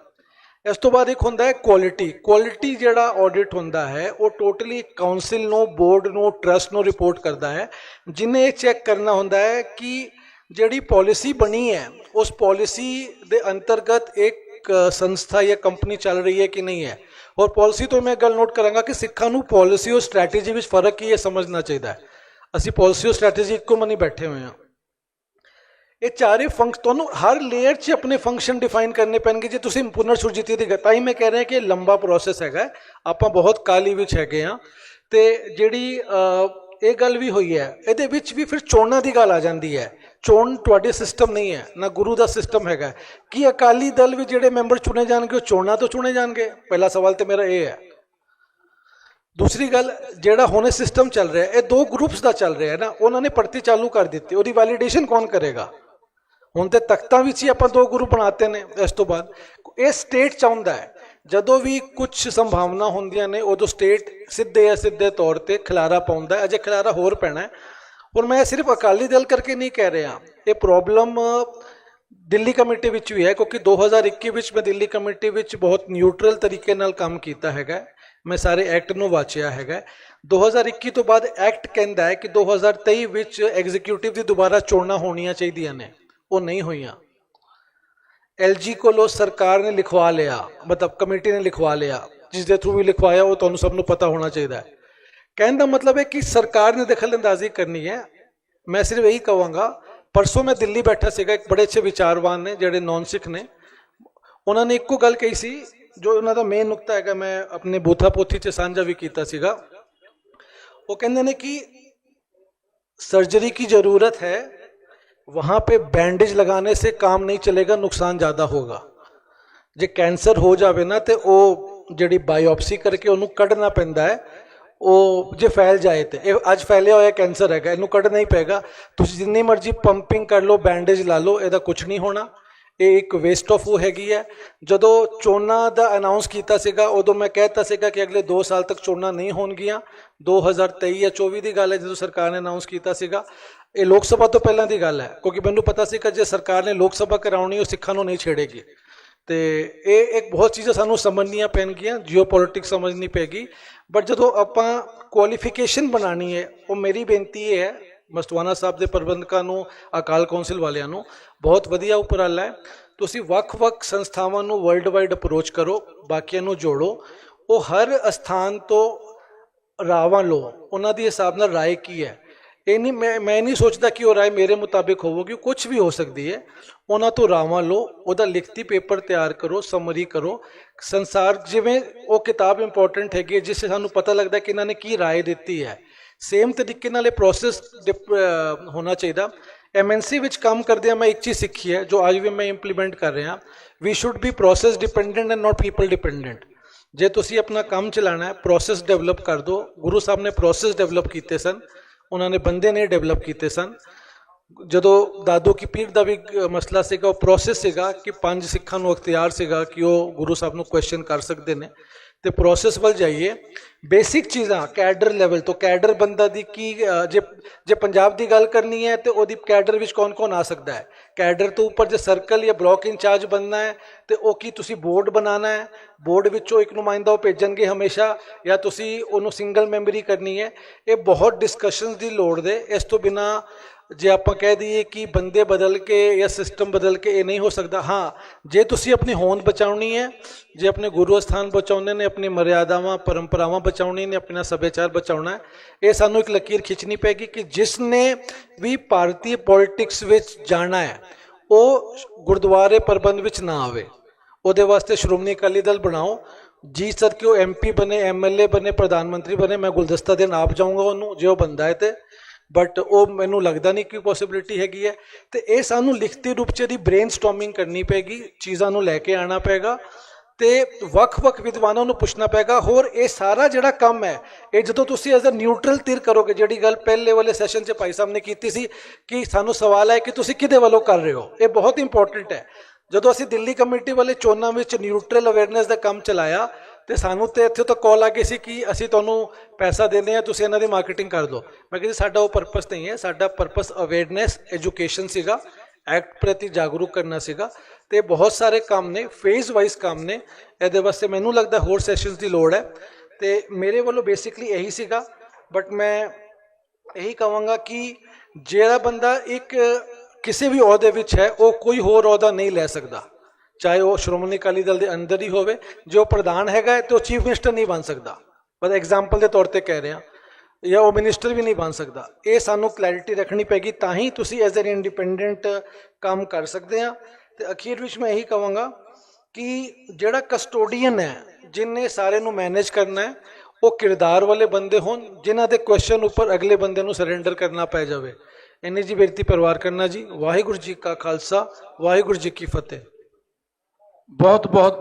ਇਸ ਤੋਂ ਬਾਅਦ ਇੱਕ ਹੁੰਦਾ ਹੈ ਕੁਆਲਿਟੀ ਕੁਆਲਿਟੀ ਜਿਹੜਾ ਆਡਿਟ ਹੁੰਦਾ ਹੈ, ਉਹ ਟੋਟਲੀ ਕਾਉਂਸਲ ਨੂੰ ਬੋਰਡ ਨੂੰ ਟਰਸਟ ਨੂੰ ਰਿਪੋਰਟ ਕਰਦਾ ਹੈ। ਜਿਨੇ ਇਹ ਚੈੱਕ ਕਰਨਾ ਹੁੰਦਾ ਹੈ ਕਿ ਜਿਹੜੀ ਪਾਲਿਸੀ ਬਣੀ ਹੈ ਉਸ ਪਾਲਿਸੀ ਦੇ ਅੰਤਰਗਤ ਇੱਕ ਸੰਸਥਾ ਜਾਂ ਕੰਪਨੀ ਚੱਲ ਰਹੀ ਹੈ ਕਿ ਨਹੀਂ ਹੈ? ਔਰ ਪਾਲਿਸੀ ਤੋਂ ਮੈਂ ਗੱਲ ਨੋਟ ਕਰਾਂਗਾ ਕਿ ਸਿੱਖਾਂ ਨੂੰ ਪਾਲਿਸੀ ਔਰ ਸਟ੍ਰੈਟੇਜੀ ਵਿੱਚ ਫ਼ਰਕ ਕੀ ਹੈ ਸਮਝਣਾ ਚਾਹੀਦਾ ਹੈ। ਅਸੀਂ ਪਾਲਿਸੀ ਔਰ ਸਟ੍ਰੈਟੇਜੀ ਇੱਕੋ ਮਨੀ ਬੈਠੇ ਹੋਏ ਹਾਂ। ਇਹ ਚਾਰੇ ਫੰਕਸ ਤੁਹਾਨੂੰ ਹਰ ਲੇਅਰ 'ਚ ਆਪਣੇ ਫੰਕਸ਼ਨ ਡਿਫਾਈਨ ਕਰਨੇ ਪੈਣਗੇ। ਜੇ ਤੁਸੀਂ ਪੁਨਰ ਸੁਰਜੀਤੀ ਦੀ ਗੱਲ- ਤਾਂ ਹੀ ਮੈਂ ਕਹਿ ਰਿਹਾ ਕਿ ਇਹ ਲੰਬਾ ਪ੍ਰੋਸੈਸ ਹੈਗਾ। ਆਪਾਂ ਬਹੁਤ ਕਾਲੀ ਵਿੱਚ ਹੈਗੇ ਆ ਤੇ ਜਿਹੜੀ ਇਹ ਗੱਲ ਵੀ ਹੋਈ ਹੈ, ਇਹਦੇ ਵਿੱਚ ਵੀ ਫਿਰ ਚੋਣਾਂ ਦੀ ਗੱਲ ਆ ਜਾਂਦੀ ਹੈ। ਚੋਣ ਤੁਹਾਡੇ ਸਿਸਟਮ ਨਹੀਂ ਹੈ, ਨਾ ਗੁਰੂ ਦਾ ਸਿਸਟਮ ਹੈਗਾ ਕੀ ਅਕਾਲੀ ਦਲ ਵਿੱਚ ਜਿਹੜੇ ਮੈਂਬਰ ਚੁਣੇ ਜਾਣਗੇ, ਉਹ ਚੋਣਾਂ ਤੋਂ ਚੁਣੇ ਜਾਣਗੇ? ਪਹਿਲਾ ਸਵਾਲ ਤੇ ਮੇਰਾ ਇਹ ਹੈ। ਦੂਸਰੀ ਗੱਲ, ਜਿਹੜਾ ਹੁਣੇ ਸਿਸਟਮ ਚੱਲ ਰਿਹਾ ਇਹ ਦੋ ਗਰੁੱਪਸ ਦਾ ਚੱਲ ਰਿਹਾ ਹੈ ਨਾ, ਉਹਨਾਂ ਨੇ ਭਰਤੀ ਚਾਲੂ ਕਰ ਦਿੱਤੀ। ਉਹਦੀ ਵੈਲੀਡੇਸ਼ਨ ਕੌਣ ਕਰੇਗਾ? ਹੁਣ ਤੇ ਤਖਤਾਂ ਵਿੱਚ ਹੀ ਆਪਾਂ ਦੋ ਗਰੁੱਪ ਬਣਾਤੇ ਨੇ, ਇਸ ਤੋਂ ਬਾਅਦ। ਇਹ ਸਟੇਟ ਚਾਹੁੰਦਾ ਹੈ, ਜਦੋਂ ਵੀ ਕੁਝ ਸੰਭਾਵਨਾ ਹੁੰਦੀਆਂ ਨੇ, ਉਦੋਂ ਸਟੇਟ ਸਿੱਧੇ ਜਾਂ ਸਿੱਧੇ ਤੌਰ ਤੇ ਖਿਲਾਰਾ ਪਾਉਂਦਾ ਅਜੇ ਖਿਲਾਰਾ ਹੋਰ ਪੈਣਾ ਔਰ ਮੈਂ ਸਿਰਫ ਅਕਾਲੀ ਦਲ ਕਰਕੇ ਨਹੀਂ ਕਹਿ ਰਿਹਾ। ਇਹ ਪ੍ਰੋਬਲਮ ਦਿੱਲੀ ਕਮੇਟੀ ਵਿੱਚ ਵੀ ਹੈ, ਕਿਉਂਕਿ 2021 ਵਿੱਚ ਮੈਂ ਦਿੱਲੀ ਕਮੇਟੀ ਵਿੱਚ ਬਹੁਤ ਨਿਊਟਰਲ ਤਰੀਕੇ ਨਾਲ ਕੰਮ ਕੀਤਾ ਹੈਗਾ। ਮੈਂ ਸਾਰੇ ਐਕਟ ਨੂੰ ਵਾਚਿਆ ਹੈਗਾ। 2021 ਤੋਂ ਬਾਅਦ ਐਕਟ ਕਹਿੰਦਾ ਹੈ ਕਿ 2023 ਵਿੱਚ ਐਗਜ਼ੀਕਿਊਟਿਵ ਦੀ ਦੁਬਾਰਾ ਚੋਣਾਂ ਹੋਣੀਆਂ ਚਾਹੀਦੀਆਂ ਨੇ। ਉਹ ਨਹੀਂ ਹੋਈਆਂ। ਐਲਜੀ ਕੋਲੋਂ ਸਰਕਾਰ ਨੇ ਲਿਖਵਾ ਲਿਆ, ਮਤਲਬ ਕਮੇਟੀ ਨੇ ਲਿਖਵਾ ਲਿਆ। ਜਿਸ ਦੇ ਥਰੂ ਵੀ ਲਿਖਵਾਇਆ, ਉਹ ਤੁਹਾਨੂੰ ਸਭ ਨੂੰ ਪਤਾ ਹੋਣਾ ਚਾਹੀਦਾ ਹੈ। ਕਹਿਣ ਦਾ ਮਤਲਬ ਹੈ ਕਿ ਸਰਕਾਰ ਨੇ ਦਖਲਅੰਦਾਜ਼ੀ ਕਰਨੀ ਹੈ ਮੈਂ ਸਿਰਫ ਇਹੀ ਕਹਾਂਗਾ ਪਰਸੋਂ ਮੈਂ ਦਿੱਲੀ ਬੈਠਾ ਸੀਗਾ ਇੱਕ ਬੜੇ ਅੱਛੇ ਵਿਚਾਰਵਾਨ ਨੇ ਜਿਹੜੇ ਨੌਨ ਸਿੱਖ ਨੇ ਉਹਨਾਂ ਨੇ ਇੱਕੋ ਗੱਲ ਕਹੀ ਸੀ ਜੋ ਉਹਨਾਂ ਦਾ ਮੇਨ ਨੁਕਤਾ ਹੈਗਾ ਮੈਂ ਆਪਣੇ ਬੂਥਾ ਪੋਥੀ ਚ ਸਾਂਝਾ ਵੀ ਕੀਤਾ ਸੀਗਾ ਉਹ ਕਹਿੰਦੇ ਨੇ ਕਿ सर्जरी की जरूरत है वहां पे बैंडेज लगाने से काम नहीं चलेगा नुकसान ਜ਼ਿਆਦਾ ਹੋਗਾ ਜੇ ਕੈਂਸਰ ਹੋ ਜਾਵੇ ਨਾ ਤੇ ਉਹ ਜਿਹੜੀ ਬਾਇਓਪਸੀ ਕਰਕੇ ਉਹਨੂੰ ਕੱਢਣਾ ਪੈਂਦਾ ਹੈ ਉਹ ਜੇ ਫੈਲ ਜਾਏ ਤੇ। ਇਹ ਅੱਜ ਫੈਲਿਆ ਹੋਇਆ ਕੈਂਸਰ ਹੈਗਾ, ਇਹਨੂੰ ਕੱਢਣਾ ਹੀ ਪਏਗਾ। ਤੁਸੀਂ ਜਿੰਨੀ ਮਰਜ਼ੀ ਪੰਪਿੰਗ ਕਰ ਲਓ, ਬੈਂਡੇਜ ਲਾ ਲਓ, ਇਹਦਾ ਕੁਝ ਨਹੀਂ ਹੋਣਾ। ਇਹ ਇੱਕ ਵੇਸਟ ਆਫ ਉਹ ਹੈਗੀ ਹੈ। ਜਦੋਂ ਚੋਣਾਂ ਦਾ ਅਨਾਉਂਸ ਕੀਤਾ ਸੀਗਾ, ਉਦੋਂ ਮੈਂ ਕਹਿਤਾ ਸੀਗਾ ਕਿ ਅਗਲੇ 2 ਸਾਲ ਤੱਕ ਚੋਣਾਂ ਨਹੀਂ ਹੋਣਗੀਆਂ। 2023 ਜਾਂ 24 ਦੀ ਗੱਲ ਹੈ, ਜਦੋਂ ਸਰਕਾਰ ਨੇ ਅਨਾਉਂਸ ਕੀਤਾ ਸੀਗਾ। ਇਹ ਲੋਕ ਸਭਾ ਤੋਂ ਪਹਿਲਾਂ ਦੀ ਗੱਲ ਹੈ, ਕਿਉਂਕਿ ਮੈਨੂੰ ਪਤਾ ਸੀ ਕਿ ਜੇ ਸਰਕਾਰ ਨੇ ਲੋਕ ਸਭਾ ਕਰਾਉਣੀ, ਉਹ ਸਿੱਖਾਂ ਨੂੰ ਨਹੀਂ ਛੇੜੇਗੀ। ਤੇ ਇਹ ਇੱਕ ਬਹੁਤ ਚੀਜ਼ਾਂ ਸਾਨੂੰ ਸਮਝਣੀਆਂ ਪੈਣਗੀਆਂ ਜੀਓਪੋਲਿਟਿਕਸ ਸਮਝਣੀ ਪੈਗੀ। ਬਟ ਜਦੋਂ ਆਪਾਂ ਕੁਆਲੀਫਿਕੇਸ਼ਨ ਬਣਾਣੀ ਹੈ, ਉਹ ਮੇਰੀ ਬੇਨਤੀ ਇਹ ਹੈ, ਮਸਤਵਾਨਾ ਸਾਹਿਬ ਦੇ ਪ੍ਰਬੰਧਕਾਂ ਨੂੰ, ਅਕਾਲ ਕੌਂਸਲ ਵਾਲਿਆਂ ਨੂੰ, ਬਹੁਤ ਵਧੀਆ ਉਪਰਾਲਾ ਹੈ। ਤੁਸੀਂ ਵੱਖ-ਵੱਖ ਸੰਸਥਾਵਾਂ ਨੂੰ ਵਰਲਡ ਵਾਈਡ ਅਪਰੋਚ ਕਰੋ, ਬਾਕੀਆਂ ਨੂੰ ਜੋੜੋ। ਉਹ ਹਰ ਅਸਥਾਨ ਤੋਂ ਰਾਵਾਂ ਲਓ ਉਹਨਾਂ ਦੀ ਹਿਸਾਬ ਨਾਲ ਰਾਏ ਕੀ ਹੈ? ਇਹ ਨਹੀਂ ਮੈਂ ਮੈਂ ਨਹੀਂ ਸੋਚਦਾ ਕਿ ਉਹ ਰਾਏ ਮੇਰੇ ਮੁਤਾਬਿਕ ਹੋਵੇਗੀ ਕੁਝ ਵੀ ਹੋ ਸਕਦੀ ਹੈ। ਉਹਨਾਂ ਤੋਂ ਰਾਵਾਂ ਲਓ ਉਹਦਾ ਲਿਖਤੀ ਪੇਪਰ ਤਿਆਰ ਕਰੋ ਸਮਰੀ ਕਰੋ। ਸੰਸਾਰ ਜਿਵੇਂ ਉਹ ਕਿਤਾਬ ਇੰਪੋਰਟੈਂਟ ਹੈਗੀ ਹੈ, ਜਿਸ ਸੇ ਸਾਨੂੰ ਪਤਾ ਲੱਗਦਾ ਕਿ ਇਹਨਾਂ ਨੇ ਕੀ ਰਾਏ ਦਿੱਤੀ ਹੈ। ਸੇਮ ਤਰੀਕੇ ਨਾਲ ਇਹ ਪ੍ਰੋਸੈਸ ਹੋਣਾ ਚਾਹੀਦਾ। ਐਮਐਨਸੀ ਵਿੱਚ ਕੰਮ ਕਰਦਿਆਂ ਮੈਂ ਇੱਕ ਚੀਜ਼ ਸਿੱਖੀ ਹੈ ਜੋ ਅੱਜ ਵੀ ਮੈਂ ਇੰਪਲੀਮੈਂਟ ਕਰ ਰਿਹਾ। We should be process dependent and not people dependent ਜੇ ਤੁਸੀਂ ਆਪਣਾ ਕੰਮ ਚਲਾਣਾ ਹੈ ਪ੍ਰੋਸੈਸ ਡਿਵੈਲਪ ਕਰ ਦਿਓ ਗੁਰੂ ਸਾਹਿਬ ਨੇ ਪ੍ਰੋਸੈਸ ਡਿਵੈਲਪ ਕੀਤੇ ਸਨ। ਉਹਨਾਂ ਨੇ ਬੰਦੇ ਨੇ ਡਿਵੈਲਪ ਕੀਤੇ ਸਨ। ਜਦੋਂ ਦਾਦੂ ਕੀ ਪੀਰ ਦਾ ਵੀ ਮਸਲਾ ਸੀਗਾ, ਉਹ ਪ੍ਰੋਸੈਸ ਸੀਗਾ ਕਿ ਪੰਜ ਸਿੱਖਾਂ ਨੂੰ ਅਖਤਿਆਰ ਸੀਗਾ ਕਿ ਉਹ ਗੁਰੂ ਸਾਹਿਬ ਨੂੰ ਕੁਐਸਚਨ ਕਰ ਸਕਦੇ ਨੇ। ਤੇ ਪ੍ਰੋਸੈਸ ਵੱਲ ਜਾਈਏ ਬੇਸਿਕ ਚੀਜ਼ਾਂ ਕੈਡਰ ਲੈਵਲ ਤੋਂ ਕੈਡਰ ਬੰਦਾ ਦੀ ਕੀ ਜੇ ਜੇ ਪੰਜਾਬ ਦੀ ਗੱਲ ਕਰਨੀ ਹੈ ਤੇ ਉਹਦੀ ਕੈਡਰ ਵਿੱਚ ਕੌਣ-ਕੌਣ ਆ ਸਕਦਾ ਹੈ? ਕੈਡਰ ਤੋਂ ਉੱਪਰ ਜੇ ਸਰਕਲ ਜਾਂ ਬਲਾਕ ਇੰਚਾਰਜ ਬਣਨਾ ਹੈ, ਤੇ ਉਹ ਕੀ ਤੁਸੀਂ ਬੋਰਡ ਬਣਾਉਣਾ ਹੈ? ਬੋਰਡ ਵਿੱਚੋਂ ਇੱਕ ਨੁਮਾਇੰਦਾ ਉਹ ਭੇਜਣਗੇ ਹਮੇਸ਼ਾ ਜਾਂ ਤੁਸੀਂ ਉਹਨੂੰ ਸਿੰਗਲ ਮੈਂਬਰੀ ਕਰਨੀ ਹੈ? ਇਹ ਬਹੁਤ ਡਿਸਕਸ਼ਨਸ ਦੀ ਲੋੜ ਦੇ। ਇਸ ਤੋਂ ਬਿਨਾ ਜੇ ਆਪਾਂ ਕਹਿ ਦਈਏ ਕਿ ਬੰਦੇ ਬਦਲ ਕੇ ਜਾਂ ਸਿਸਟਮ ਬਦਲ ਕੇ ਇਹ ਨਹੀਂ ਹੋ ਸਕਦਾ, ਹਾਂ, ਜੇ ਤੁਸੀਂ ਆਪਣੀ ਹੋਂਦ ਬਚਾਉਣੀ ਹੈ, ਜੇ ਆਪਣੇ ਗੁਰੂ ਅਸਥਾਨ ਬਚਾਉਣੇ ਨੇ, ਆਪਣੀ ਮਰਿਆਦਾਵਾਂ, ਪਰੰਪਰਾਵਾਂ ਬਚਾਉਣੀ ਨੇ, ਆਪਣਾ ਸੱਭਿਆਚਾਰ ਬਚਾਉਣਾ ਇਹ ਸਾਨੂੰ ਇੱਕ ਲਕੀਰ ਖਿੱਚਣੀ ਪੈਗੀ ਕਿ ਜਿਸ ਨੇ ਵੀ ਭਾਰਤੀ ਪੋਲਿਟਿਕਸ ਵਿੱਚ ਜਾਣਾ ਹੈ, ਉਹ ਗੁਰਦੁਆਰੇ ਪ੍ਰਬੰਧ ਵਿੱਚ ਨਾ ਆਵੇ। ਉਹਦੇ ਵਾਸਤੇ ਸ਼੍ਰੋਮਣੀ ਅਕਾਲੀ ਦਲ ਬਣਾਓ। ਜੀ ਸਰ ਕਿ ਉਹ ਐਮਪੀ ਬਣੇ ਐਮਐਲਏ ਬਣੇ, ਪ੍ਰਧਾਨ ਮੰਤਰੀ ਬਣੇ, ਮੈਂ ਗੁਲਦਸਤਾ ਦੇਣ ਆਪ ਜਾਊਂਗਾ ਉਹਨੂੰ, ਜੇ ਉਹ ਬੰਦਾ ਹੈ ਤੇ। ਬਟ ਉਹ ਮੈਨੂੰ ਲੱਗਦਾ ਨਹੀਂ ਕਿ ਪੋਸਿਬਿਲਿਟੀ ਹੈਗੀ ਹੈ। ਤੇ ਇਹ ਸਾਨੂੰ ਲਿਖਤੀ ਰੂਪ ਚ ਦੀ ਬ੍ਰੇਨਸਟਾਰਮਿੰਗ ਕਰਨੀ ਪੈਗੀ ਚੀਜ਼ਾਂ ਨੂੰ ਲੈ ਕੇ ਆਣਾ ਪਏਗਾ। ਤੇ ਵੱਖ-ਵੱਖ ਵਿਦਵਾਨਾਂ ਨੂੰ ਪੁੱਛਣਾ ਪਏਗਾ, ਹੋਰ ਇਹ ਸਾਰਾ ਜਿਹੜਾ ਕੰਮ ਹੈ, ਇਹ ਜਦੋਂ ਤੁਸੀਂ ਐਜ਼ ਅ ਨਿਊਟਰਲ ਤਿਰ ਕਰੋਗੇ, ਜਿਹੜੀ ਗੱਲ ਪਹਿਲੇ ਵਾਲੇ ਸੈਸ਼ਨ 'ਚ ਭਾਈ ਸਾਹਿਬ ਨੇ ਕੀਤੀ ਸੀ, ਕਿ ਸਾਨੂੰ ਸਵਾਲ ਹੈ ਕਿ ਤੁਸੀਂ ਕਿਹਦੇ ਵੱਲੋਂ ਕਰ ਰਹੇ ਹੋ, ਇਹ ਬਹੁਤ ਇੰਪੋਰਟੈਂਟ ਹੈ। ਜਦੋਂ ਅਸੀਂ ਦਿੱਲੀ ਕਮੇਟੀ ਵਾਲੇ ਚੋਣਾਂ ਵਿੱਚ ਨਿਊਟਰਲ ਅਵੇਅਰਨੈਸ ਦਾ ਕੰਮ ਚਲਾਇਆ ਤੇ ਸਾਨੂੰ ਤੇ ਇੱਥੇ ਤੋਂ ਕਾਲ ਆ ਗਈ ਸੀ ਕਿ ਅਸੀਂ ਤੁਹਾਨੂੰ ਪੈਸਾ ਦਿੰਦੇ ਹਾਂ, ਤੁਸੀਂ ਇਹਨਾਂ ਦੀ ਮਾਰਕੀਟਿੰਗ ਕਰ ਦਿਓ। ਮੈਂ ਕਿਹਾ ਜੀ, ਸਾਡਾ ਉਹ ਪਰਪਸ ਨਹੀਂ ਹੈ ਸਾਡਾ ਪਰਪਸ ਅਵੇਅਰਨੈਸ ਐਜੂਕੇਸ਼ਨ ਸੀਗਾ ਐਕਟ ਪ੍ਰਤੀ ਜਾਗਰੂਕ ਕਰਨਾ ਸੀਗਾ ਤੇ ਬਹੁਤ ਸਾਰੇ ਕੰਮ ਨੇ ਫੇਜ਼ ਵਾਈਜ਼ ਕੰਮ ਨੇ, ਇਹਦੇ ਵਾਸਤੇ ਮੈਨੂੰ ਲੱਗਦਾ ਹੋਰ ਸੈਸ਼ਨਸ ਦੀ ਲੋੜ ਹੈ। ਤੇ ਮੇਰੇ ਵੱਲੋਂ ਬੇਸਿਕਲੀ ਇਹੀ ਸੀਗਾ ਬਟ ਮੈਂ ਇਹੀ ਕਹਾਂਗਾ ਕਿ ਜਿਹੜਾ ਬੰਦਾ ਇੱਕ ਕਿਸੇ ਵੀ ਅਹੁਦੇ ਵਿੱਚ ਹੈ, ਉਹ ਕੋਈ ਹੋਰ ਅਹੁਦਾ ਨਹੀਂ ਲੈ ਸਕਦਾ। ਚਾਹੇ ਉਹ ਸ਼੍ਰੋਮਣੀ ਅਕਾਲੀ ਦਲ ਦੇ ਅੰਦਰ ਹੀ ਹੋਵੇ, ਜੋ ਪ੍ਰਧਾਨ ਹੈਗਾ ਹੈ, ਤੇ ਉਹ ਚੀਫ ਮਿਨਿਸਟਰ ਨਹੀਂ ਬਣ ਸਕਦਾ। ਬਸ ਐਗਜ਼ਾਮਪਲ ਦੇ ਤੌਰ ਤੇ ਕਹਿ ਰਿਹਾ, ਜਾਂ ਉਹ ਮਿਨਿਸਟਰ ਵੀ ਨਹੀਂ ਬਣ ਸਕਦਾ। ਇਹ ਸਾਨੂੰ ਕਲੈਰਿਟੀ ਰੱਖਣੀ ਪੈਗੀ, ਤਾਂ ਹੀ ਤੁਸੀਂ ਐਜ਼ ਐਨ ਇੰਡੀਪੈਂਡੈਂਟ ਕੰਮ ਕਰ ਸਕਦੇ ਆ। ਤੇ ਅਖੀਰ ਵਿੱਚ ਮੈਂ ਇਹੀ ਕਹਾਂਗਾ ਕਿ ਜਿਹੜਾ ਕਸਟੋਡੀਅਨ ਹੈ, ਜਿਨੇ ਸਾਰੇ ਨੂੰ ਮੈਨੇਜ ਕਰਨਾ ਹੈ, ਉਹ ਕਿਰਦਾਰ ਵਾਲੇ ਬੰਦੇ ਹੋਣ, ਜਿਨ੍ਹਾਂ ਦੇ ਕੁਐਸਚਨ ਉੱਪਰ ਅਗਲੇ ਬੰਦੇ ਨੂੰ ਸਰੈਂਡਰ ਕਰਨਾ ਪੈ ਜਾਵੇ। ਇੰਨੀ ਜੀ ਬੇਨਤੀ ਪਰਿਵਾਰ ਕਰਨਾ ਜੀ। ਵਾਹਿਗੁਰੂ ਜੀ ਕਾ ਖਾਲਸਾ, ਵਾਹਿਗੁਰੂ ਜੀ ਕੀ ਫਤਿਹ। ਬਹੁਤ ਬਹੁਤ